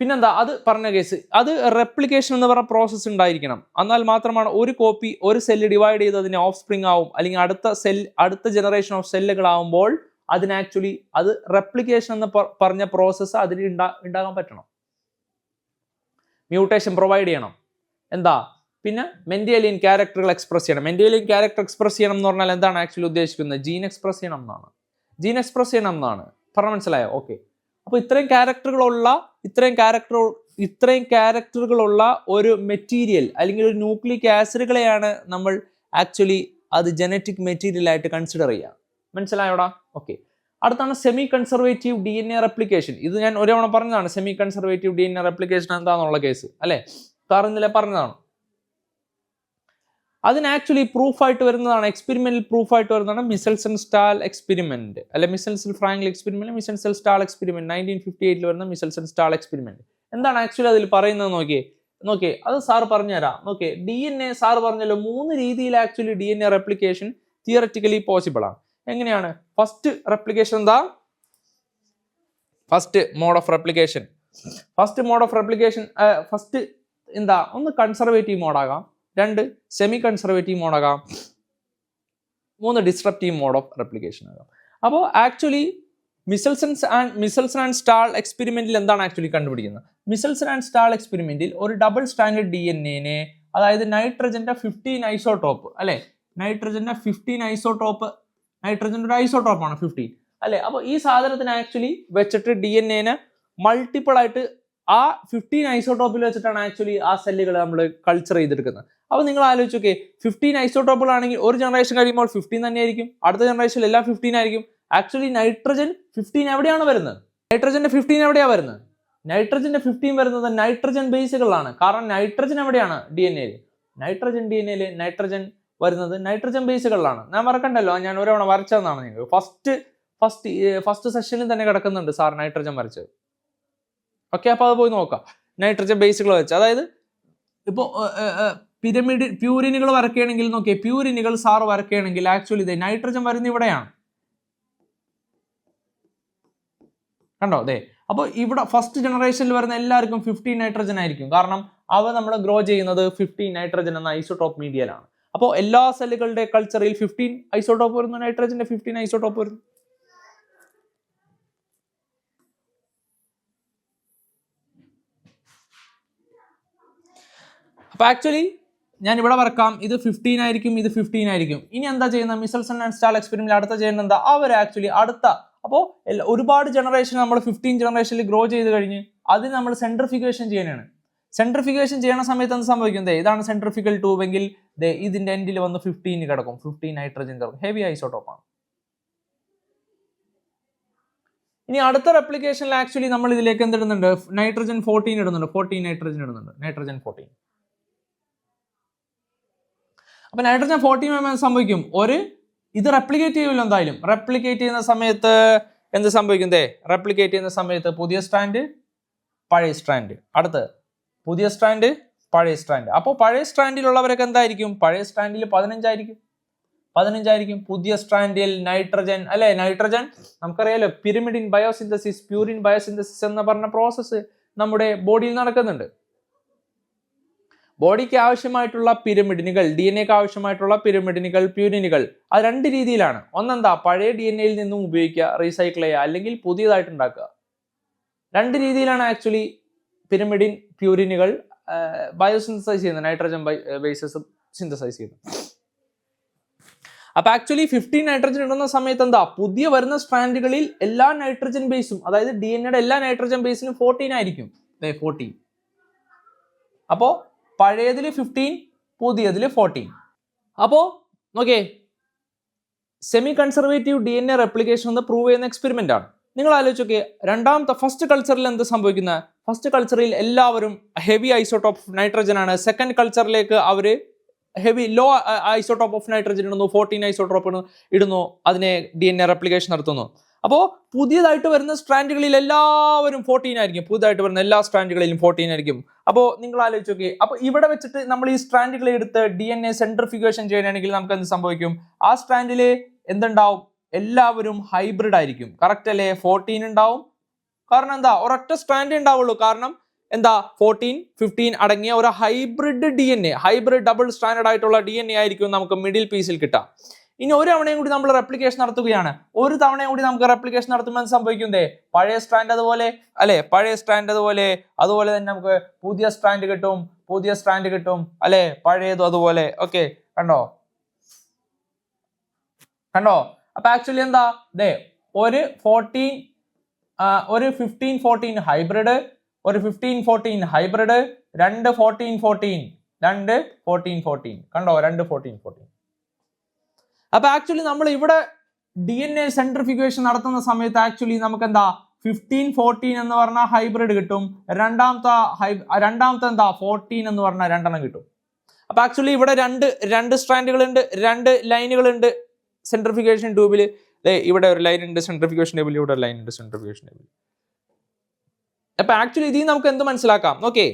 [SPEAKER 1] പിന്നെന്താ? അത് പറഞ്ഞ കേസ്. അത് റെപ്ലിക്കേഷൻ എന്ന് പറഞ്ഞ പ്രോസസ്സ് ഉണ്ടായിരിക്കണം. എന്നാൽ മാത്രമാണ് ഒരു കോപ്പി ഒരു സെല്ല് ഡിവൈഡ് ചെയ്ത് അതിന് ഓഫ് സ്പ്രിങ് ആവും. അല്ലെങ്കിൽ അടുത്ത സെൽ അടുത്ത ജനറേഷൻ ഓഫ് സെല്ലുകളാവുമ്പോൾ അതിന് ആക്ച്വലി അത് റെപ്ലിക്കേഷൻ എന്ന് പറഞ്ഞ പ്രോസസ്സ് അതിന് ഉണ്ടാ ഉണ്ടാകാൻ പറ്റണം. മ്യൂട്ടേഷൻ പ്രൊവൈഡ് ചെയ്യണം. എന്താ? പിന്നെ മെന്റിയലിയൻ ക്യാരക്ടറുകൾ എക്സ്പ്രസ് ചെയ്യണം. മെന്റിയലിയൻ ക്യാരക്ടർ എക്സ്പ്രസ് ചെയ്യണം എന്ന് പറഞ്ഞാൽ എന്താണ് ആക്ച്വലി ഉദ്ദേശിക്കുന്നത്? ജീൻ എക്സ്പ്രസ് ചെയ്യണം എന്നാണ്. ജീൻ എക്സ്പ്രസ് ചെയ്യണം എന്നാണ്. പറഞ്ഞ മനസ്സിലായോ? ഓക്കെ അപ്പോൾ ഇത്രയും ക്യാരക്ടറുകളുള്ള ഇത്രയും ക്യാരക്ടർ ഇത്രയും ക്യാരക്ടറുകളുള്ള ഒരു മെറ്റീരിയൽ അല്ലെങ്കിൽ ഒരു ന്യൂക്ലിക് ആസിഡുകളെയാണ് നമ്മൾ ആക്ച്വലി അത് ജനറ്റിക് മെറ്റീരിയൽ ആയിട്ട് കൺസിഡർ ചെയ്യുക. മനസ്സിലായോടാ? ഓക്കെ അടുത്താണ് semi conservative D N A replication ഇത് ഞാൻ ഒരു പറഞ്ഞതാണ് semi conservative D N A replication എന്താണെന്നുള്ള കേസ് അല്ലേ കാറുന്നില്ല പറഞ്ഞതാണ്. അതിന് ആക്ച്വലി പ്രൂഫായിട്ട് വരുന്നതാണ്. എക്സ്പെരിമെന്റൽ പ്രൂഫായിട്ട് വരുന്നതാണ് മിസൽസൺ സ്റ്റാൾ എക്സ്പെരിമെന്റ് അല്ലെ Meselson ഫ്രാങ്കിൽ experiment Meselson Stahl experiment nineteen fifty എയ്റ്റിൽ വരുന്ന മിസൽസൺ സ്റ്റാൾ എക്സ്പെരിമെന്റ് എന്താണ് ആക്ച്വലി അതിൽ പറയുന്നത് നോക്കിയേ? നോക്കിയേ അത് സാർ പറഞ്ഞുതരാം. നോക്കിയേ ഡി എൻ എ സാർ പറഞ്ഞല്ലോ മൂന്ന് രീതിയിൽ actually D N A replication theoretically possible ആണ്. എങ്ങനെയാണ്? ഫസ്റ്റ് റെപ്ലിക്കേഷൻ എന്താ? First mode of replication first mode of replication first എന്താ? ഒന്ന് കൺസർവേറ്റീവ് മോഡാകാം രണ്ട് സെമി കൺസർവേറ്റീവ് മോഡാകാം മൂന്ന് ഡിസ്ട്രപ്റ്റീവ് മോഡ് ഓഫ് റെപ്ലിക്കേഷൻ ആകാം. അപ്പോൾ actually Meselson's and Meselson and Stahl എക്സ്പെരിമെന്റിൽ എന്താണ് ആക്ച്വലി കണ്ടുപിടിക്കുന്നത്? മിസൽസൺ ആൻഡ് സ്റ്റാൾ എക്സ്പെരിമെന്റിൽ ഒരു ഡബിൾ സ്റ്റാൻഡേർഡ് ഡി എൻ എനെ അതായത് നൈട്രജന്റെ ഫിഫ്റ്റീൻ ഐസോടോപ്പ് അല്ലെ? നൈട്രജന്റെ ഫിഫ്റ്റീൻ ഐസോടോപ്പ് നൈട്രജന്റെ ഒരു ഐസോടോപ്പാണ് ഫിഫ്റ്റീൻ അല്ലെ? അപ്പോൾ ഈ സാധനത്തിന് ആക്ച്വലി വെച്ചിട്ട് ഡി എൻ എനെ മൾട്ടിപ്പിൾ ആയിട്ട് ആ ഫിഫ്റ്റീൻ ഐസോടോപ്പിൽ വെച്ചിട്ടാണ് ആക്ച്വലി ആ സെല്ലുകൾ നമ്മൾ കൾച്ചർ ചെയ്തെടുക്കുന്നത്. അപ്പോൾ നിങ്ങൾ ആലോചിച്ച് നോക്കേ ഫിഫ്റ്റീൻ ഐസോട്ടോപ്പുകളാണെങ്കിൽ ഒരു ജനറേഷൻ കഴിയുമ്പോൾ ഫിഫ്റ്റീൻ തന്നെയായിരിക്കും. അടുത്ത ജനറേഷനിൽ എല്ലാം ഫിഫ്റ്റീൻ ആയിരിക്കും. ആക്ച്വലി നൈട്രജൻ ഫിഫ്റ്റീൻ എവിടെയാണ് വരുന്നത്? നൈട്രജന്റെ ഫിഫ്റ്റീൻ എവിടെയാണ് വരുന്നത്? നൈട്രജന്റെ ഫിഫ്റ്റീൻ വരുന്നത് നൈട്രജൻ ബേസുകളാണ് കാരണം നൈട്രജൻ എവിടെയാണ്? ഡി എൻ എയിൽ നൈട്രജൻ ഡി എൻ എയിൽ നൈട്രജൻ വരുന്നത് നൈട്രജൻ ബേസുകളിലാണ് ഞാൻ മറക്കണ്ടല്ലോ ഞാൻ ഒരവണ വരച്ചതെന്നാണ് നിങ്ങൾ ഫസ്റ്റ് ഫസ്റ്റ് ഫസ്റ്റ് സെഷനിൽ തന്നെ കിടക്കുന്നുണ്ട് സാർ നൈട്രജൻ വരച്ചത്. ഓക്കെ അപ്പോൾ അത് പോയി നോക്കാം. നൈട്രജൻ ബേസുകൾ വെച്ച്. അതായത് ഇപ്പോൾ പിരമിഡ് പ്യൂരിനുകൾ വരയ്ക്കുകയാണെങ്കിൽ നോക്കിയേ പ്യൂരിനുകൾ സാർ വരയ്ക്കുകയാണെങ്കിൽ ആക്ച്വലി ഇത് നൈട്രജൻ വരുന്ന ഇവിടെയാണ്. കണ്ടോ? അതെ അപ്പോൾ ഇവിടെ ഫസ്റ്റ് ജനറേഷനിൽ വരുന്ന എല്ലാവർക്കും ഫിഫ്റ്റീൻ നൈട്രജൻ ആയിരിക്കും. കാരണം അവ നമ്മൾ ഗ്രോ ചെയ്യുന്നത് ഫിഫ്റ്റീൻ നൈട്രജൻ എന്ന ഐസോടോപ്പ് മീഡിയയിലാണ് അപ്പോൾ എല്ലാ സെല്ലുകളുടെ കൾച്ചറിൽ ഫിഫ്റ്റീൻ ഐസോട്ടോപ്പ് വരുന്നു നൈട്രജന്റെ ഫിഫ്റ്റീൻ ഐസോട്ടോപ്പ് വരുന്നു. അപ്പൊ ആക്ച്വലി ഞാൻ ഇവിടെ വർക്കാം ഇത് ഫിഫ്റ്റീൻ ആയിരിക്കും ഇത് ഫിഫ്റ്റീൻ ആയിരിക്കും. ഇനി എന്താ ചെയ്യുന്നത്? മിസൽസൺ ആൻഡ് സ്റ്റാൾ എക്സ്പെരിമെന്റ് അടുത്ത ചെയ്യുന്നത് എന്താ? അവർ ആക്ച്വലി അടുത്ത. അപ്പോൾ ഒരുപാട് ജനറേഷൻ നമ്മൾ ഫിഫ്റ്റീൻ ജനറേഷനിൽ ഗ്രോ ചെയ്ത് കഴിഞ്ഞ് അതിന് നമ്മൾ സെൻട്രിഫിക്കേഷൻ ചെയ്യാനാണ്. സെൻട്രിഫിക്കേഷൻ ചെയ്യണ സമയത്ത് എന്ത് ദേ ഇതാണ് സെൻട്രിഫിക്കൽ ട്യൂബ് എങ്കിൽ ദേ ഇതിന്റെ എൻഡിൽ വന്ന് ഫിഫ്റ്റീൻ കിടക്കും. ഫിഫ്റ്റീൻ നൈട്രജൻ കിടക്കും. ഹെവി ഐസോട്ടോപ്പാണ് ഇനി അടുത്ത റെപ്ലിക്കേഷനിൽ ആക്ച്വലി നമ്മൾ ഇതിലേക്ക് എന്തിടുന്നുണ്ട് നൈട്രജൻ ഫോർട്ടീൻ ഇടുന്നുണ്ട്. ഫോർട്ടീൻ നൈട്രജൻ ഇടുന്നുണ്ട്. നൈട്രജൻ ഫോർട്ടീൻ അപ്പൊ നൈട്രജൻ ഫോർട്ടീൻ സംഭവിക്കും. ഒരു ഇത് റെപ്ലിക്കേറ്റ് ചെയ്യുമല്ലോ എന്തായാലും. റെപ്ലിക്കേറ്റ് ചെയ്യുന്ന സമയത്ത് എന്ത് സംഭവിക്കും ദേ? റെപ്ലിക്കേറ്റ് ചെയ്യുന്ന സമയത്ത് പുതിയ സ്ട്രാൻഡ് പഴയ സ്ട്രാൻഡ് അടുത്ത് പുതിയ സ്ട്രാൻഡ് പഴയ സ്ട്രാൻഡ് അപ്പോൾ പഴയ സ്ട്രാൻഡിലുള്ളവരൊക്കെ എന്തായിരിക്കും? പഴയ സ്ട്രാൻഡിൽ പതിനഞ്ചായിരിക്കും. പതിനഞ്ചായിരിക്കും. പുതിയ സ്ട്രാൻഡിൽ നൈട്രജൻ അല്ലെ? നൈട്രജൻ നമുക്കറിയാലോ പിരമിഡിൻ ബയോസിന്തസിസ് പ്യൂരിൻ ബയോസിന്തസിസ് എന്ന് പറഞ്ഞ പ്രോസസ്സ് നമ്മുടെ ബോഡിയിൽ നടക്കുന്നുണ്ട്. ബോഡിക്ക് ആവശ്യമായിട്ടുള്ള പിരമിഡിനുകൾ ഡി എൻ എക്ക് ആവശ്യമായിട്ടുള്ള പിരമിഡിനുകൾ പ്യൂരിനുകൾ അത് രണ്ട് രീതിയിലാണ്. ഒന്നെന്താ? പഴയ ഡി എൻ എയിൽ നിന്നും ഉപയോഗിക്കുക റീസൈക്കിൾ ചെയ്യുക അല്ലെങ്കിൽ പുതിയതായിട്ട് ഉണ്ടാക്കുക. രണ്ട് രീതിയിലാണ് ആക്ച്വലി പിരമിഡിൻ പ്യൂരിനുകൾ ബയോസിന്തസൈസ് ചെയ്യുന്നത്. നൈട്രജൻ ബേസസ് സിന്തസൈസ് ചെയ്യുന്നത്. അപ്പൊ ആക്ച്വലി ഫിഫ്റ്റീൻ നൈട്രജൻ ഇടുന്ന സമയത്ത് എന്താ? പുതിയ വരുന്ന സ്ട്രാൻഡുകളിൽ എല്ലാ നൈട്രജൻ ബേസും അതായത് ഡി എൻ എയുടെ എല്ലാ നൈട്രജൻ ബേസിനും ഫോർട്ടീൻ ആയിരിക്കും. ഫോർട്ടീൻ അപ്പോ പഴയതിൽ ഫിഫ്റ്റീൻ പുതിയതിൽ ഫോർട്ടീൻ അപ്പോൾ നോക്കിയേ. Semi conservative D N A replication എന്ന് പ്രൂവ് ചെയ്യുന്ന എക്സ്പെരിമെന്റ് ആണ്. നിങ്ങൾ ആലോചിച്ചോക്കെ രണ്ടാമത്തെ ഫസ്റ്റ് കൾച്ചറിൽ എന്ത് സംഭവിക്കുന്നത് ഫസ്റ്റ് കൾച്ചറിൽ എല്ലാവരും ഹെവി ഐസോട്ടോപ്പ് ഓഫ് നൈട്രജൻ ആണ്. സെക്കൻഡ് കൾച്ചറിലേക്ക് അവർ heavy low isotope of nitrogen ഇടുന്നു. ഫോർട്ടീൻ ഐസോട്ടോപ്പ് ഇടുന്നു. അതിനെ ഡി എൻ എ റെപ്ലിക്കേഷൻ നടത്തുന്നു. അപ്പോൾ പുതിയതായിട്ട് വരുന്ന സ്ട്രാൻഡുകളിൽ എല്ലാവരും ഫോർട്ടീൻ ആയിരിക്കും. പുതിയതായിട്ട് വരുന്ന എല്ലാ സ്ട്രാൻഡുകളിലും ഫോർട്ടീൻ ആയിരിക്കും. അപ്പോൾ നിങ്ങൾ ആലോചിച്ച് നോക്കി അപ്പോൾ ഇവിടെ വെച്ചിട്ട് നമ്മൾ ഈ സ്ട്രാൻഡുകളെ എടുത്ത് ഡി എൻ എ സെൻട്രിഫിക്കേഷൻ ചെയ്യണമെങ്കിൽ നമുക്ക് എന്ത് സംഭവിക്കും? ആ സ്ട്രാൻഡിൽ എന്തുണ്ടാവും? എല്ലാവരും ഹൈബ്രിഡ് ആയിരിക്കും. കറക്റ്റ് അല്ലേ? ഫോർട്ടീൻ ഉണ്ടാവും. കാരണം എന്താ? ഒരൊറ്റ സ്ട്രാൻഡ് ഉണ്ടാവുള്ളൂ. കാരണം എന്താ? ഫോർട്ടീൻ ഫിഫ്റ്റീൻ അടങ്ങിയ ഒരു hybrid D N A hybrid double standard ആയിട്ടുള്ള ഡി എൻ എ ആയിരിക്കും നമുക്ക് മിഡിൽ പീസിൽ കിട്ടുക ഇനി ഒരു തവണയും കൂടി നമ്മൾ റെപ്ലിക്കേഷൻ നടത്തുകയാണ്. ഒരു തവണയും കൂടി നമുക്ക് റെപ്ലിക്കേഷൻ നടത്തുമ്പോൾ സംഭവിക്കുന്നതേ സംഭവിക്കുന്നേ? പഴയ സ്ട്രാൻഡ് അതുപോലെ അല്ലെ? പഴയ സ്ട്രാൻഡ് അതുപോലെ അതുപോലെ തന്നെ നമുക്ക് പുതിയ സ്ട്രാൻഡ് കിട്ടും പുതിയ സ്ട്രാൻഡ് കിട്ടും അല്ലെ? പഴയതും അതുപോലെ. ഓക്കെ കണ്ടോ? കണ്ടോ? അപ്പൊ ആക്ച്വലി എന്താ? ദേ ഒരു ഫോർട്ടീൻ ഒരു ഫിഫ്റ്റീൻ ഫോർട്ടീൻ ഹൈബ്രിഡ് ഒരു ഫിഫ്റ്റീൻ ഫോർട്ടീൻ ഹൈബ്രിഡ് രണ്ട് ഫോർട്ടീൻ ഫോർട്ടീൻ രണ്ട് ഫോർട്ടീൻ ഫോർട്ടീൻ കണ്ടോ? രണ്ട് ഫോർട്ടീൻ ഫോർട്ടീൻ അപ്പൊ ആക്ച്വലി നമ്മൾ ഇവിടെ ഡി എൻ എ സെൻട്രിഫിക്കേഷൻ നടത്തുന്ന സമയത്ത് ആക്ച്വലി നമുക്ക് എന്താ ഫിഫ്റ്റീൻ ഫോർട്ടീൻ എന്ന് പറഞ്ഞ ഹൈബ്രിഡ് കിട്ടും. രണ്ടാമത്തെ രണ്ടാമത്തെ എന്താ? ഫോർട്ടീൻ എന്ന് പറഞ്ഞ രണ്ടെണ്ണം കിട്ടും. അപ്പൊ ആക്ച്വലി ഇവിടെ രണ്ട് രണ്ട് സ്ട്രാൻഡുകൾ ഉണ്ട് രണ്ട് ലൈനുകളുണ്ട് സെൻട്രിഫിക്കേഷൻ ട്യൂബിൽ ഇവിടെ ഒരു ലൈൻ ഉണ്ട് സെൻട്രിഫിക്കേഷൻ ടേബിൾ ഇവിടെ ഒരു ലൈൻ ഉണ്ട് സെൻട്രിഫിക്കേഷൻ ടേബിൾ അപ്പൊ ആക്ച്വലി ഇതിൽ നമുക്ക് എന്ത് മനസ്സിലാക്കാം? Okay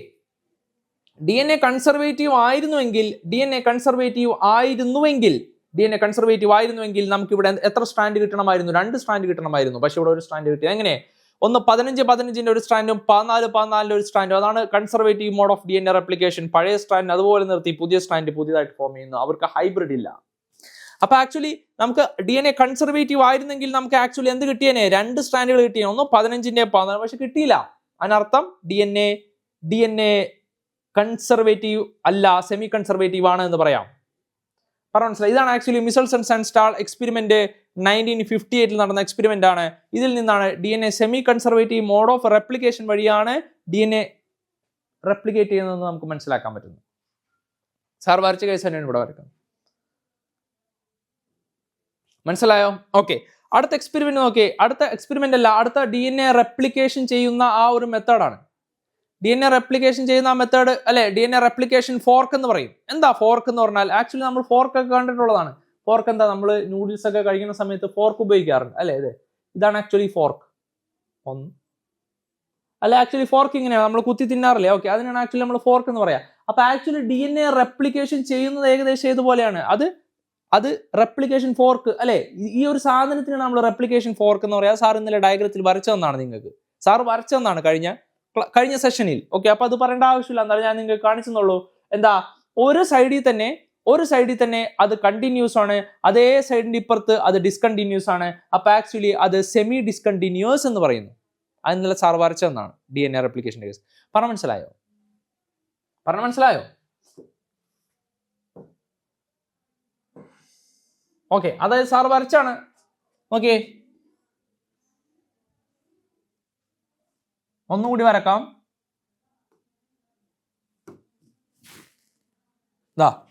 [SPEAKER 1] D N A conservative ആയിരുന്നുവെങ്കിൽ D N A conservative ആയിരുന്നുവെങ്കിൽ ഡി എൻ എ കൺസർവേറ്റീവ് ആയിരുന്നുവെങ്കിൽ നമുക്ക് ഇവിടെ എത്ര സ്ട്രാൻഡ് കിട്ടണമായിരുന്നു? രണ്ട് സ്ട്രാൻഡ് കിട്ടണമായിരുന്നു. പക്ഷെ ഇവിടെ ഒരു സ്ട്രാൻഡ് കിട്ടി എങ്ങനെ? ഒന്ന് പതിനഞ്ച് പതിനഞ്ചിന്റെ ഒരു സ്ട്രാൻഡും പതിനാല് പതിനാലിന്റെ ഒരു സ്ട്രാൻഡും അതാണ് conservative mode of D N A replication പഴയ സ്ട്രാൻഡ് അതുപോലെ നിർത്തി പുതിയ സ്ട്രാൻഡ് പുതിയതായിട്ട് ഫോം ചെയ്യുന്നു. അവർക്ക് ഹൈബ്രിഡ് ഇല്ല. അപ്പൊ ആക്ച്വലി നമുക്ക് ഡി എൻ എ കൺസർവേറ്റീവ് ആയിരുന്നെങ്കിൽ നമുക്ക് ആക്ച്വലി എന്ത് കിട്ടിയേനെ? രണ്ട് സ്ട്രാൻഡുകൾ കിട്ടിയ ഒന്ന് പതിനഞ്ചിന്റെ പതിനാല്. പക്ഷെ കിട്ടിയില്ല. അതിനർത്ഥം D N A D N A conservative അല്ല സെമി കൺസർവേറ്റീവ് ആണ് എന്ന് പറയാം. പറഞ്ഞു മനസ്സിലായി? ഇതാണ് actually Meselson and Stahl experiment nineteen fifty എയ്റ്റിൽ നടന്ന എക്സ്പെരിമെന്റ് ആണ്. ഇതിൽ നിന്നാണ് D N A semi conservative mode of replication വഴിയാണ് ഡി എൻ എ റെപ്ലിക്കേറ്റ് ചെയ്യുന്നതെന്ന് നമുക്ക് മനസ്സിലാക്കാൻ പറ്റുന്നു സാർ വരച്ച കേസ് തന്നെയാണ് ഇവിടെ വരക്കുന്നത്. മനസ്സിലായോ? ഓക്കെ അടുത്ത എക്സ്പെരിമെന്റ് നോക്കിയേ. അടുത്ത എക്സ്പെരിമെന്റ് അല്ല അടുത്ത ഡി എൻ എ റെപ്ലിക്കേഷൻ ചെയ്യുന്ന ആ ഒരു മെത്തേഡാണ് ഡി എൻ എ റെപ്ലിക്കേഷൻ ചെയ്യുന്ന ആ മെത്തേഡ് അല്ലെ D N A replication fork എന്ന് പറയും. എന്താ ഫോർക്ക് എന്ന് പറഞ്ഞാൽ? ആക്ച്വലി നമ്മൾ ഫോർക്ക് ഒക്കെ കണ്ടിട്ടുള്ളതാണ്. ഫോർക്ക് എന്താ? നമ്മൾ നൂഡിൽസ് ഒക്കെ കഴിക്കുന്ന സമയത്ത് ഫോർക്ക് ഉപയോഗിക്കാറുണ്ട്. അല്ലേ അതെ ഇതാണ് ആക്ച്വലി ഫോർക്ക് ഒന്ന്. അല്ല ആക്ച്വലി ഫോർക്ക് ഇങ്ങനെയാണ് നമ്മൾ കുത്തി തിന്നാറില്ലേ? ഓക്കെ അതിനാണ് ആക്ച്വലി നമ്മൾ ഫോർക്ക് എന്ന് പറയാം. അപ്പൊ actually D N A replication ചെയ്യുന്നത് ഏകദേശം ഇതുപോലെയാണ് അത് അത് റെപ്ലിക്കേഷൻ ഫോർക്ക് അല്ലെ ഈ ഒരു സാധനത്തിനാണ് നമ്മൾ റെപ്ലിക്കേഷൻ ഫോർക്ക് എന്ന് പറയാം. സാർ ഇന്നലെ ഡയഗ്രത്തിൽ വരച്ചതെന്നാണ് നിങ്ങൾക്ക്. സാർ വരച്ചതെന്നാണ് കഴിഞ്ഞ കഴിഞ്ഞ സെഷനിൽ ഓക്കെ അപ്പൊ അത് പറയേണ്ട ആവശ്യമില്ല. എന്താ ഞാൻ നിങ്ങൾക്ക് കാണിച്ചെന്നുള്ളൂ. എന്താ? ഒരു സൈഡിൽ തന്നെ ഒരു സൈഡിൽ തന്നെ അത് കണ്ടിന്യൂസ് ആണ്. അതേ സൈഡിന്റെ ഇപ്പുറത്ത് അത് ഡിസ്കണ്ടിന്യൂസ് ആണ്. അപ്പൊ ആക്ച്വലി അത് സെമി ഡിസ്കണ്ടിന്യൂസ് എന്ന് പറയുന്നു. അത് ഇന്നലെ സാർ വരച്ചതെന്നാണ് ഡി എൻ എ റെപ്ലിക്കേഷന്റെ കേസ് പറഞ്ഞ മനസ്സിലായോ? പറഞ്ഞ മനസ്സിലായോ? ഓക്കെ അതായത് സാർ വരച്ചാണ് ഓക്കെ ഒന്നുകൂടി വരക്കാം. ദാ.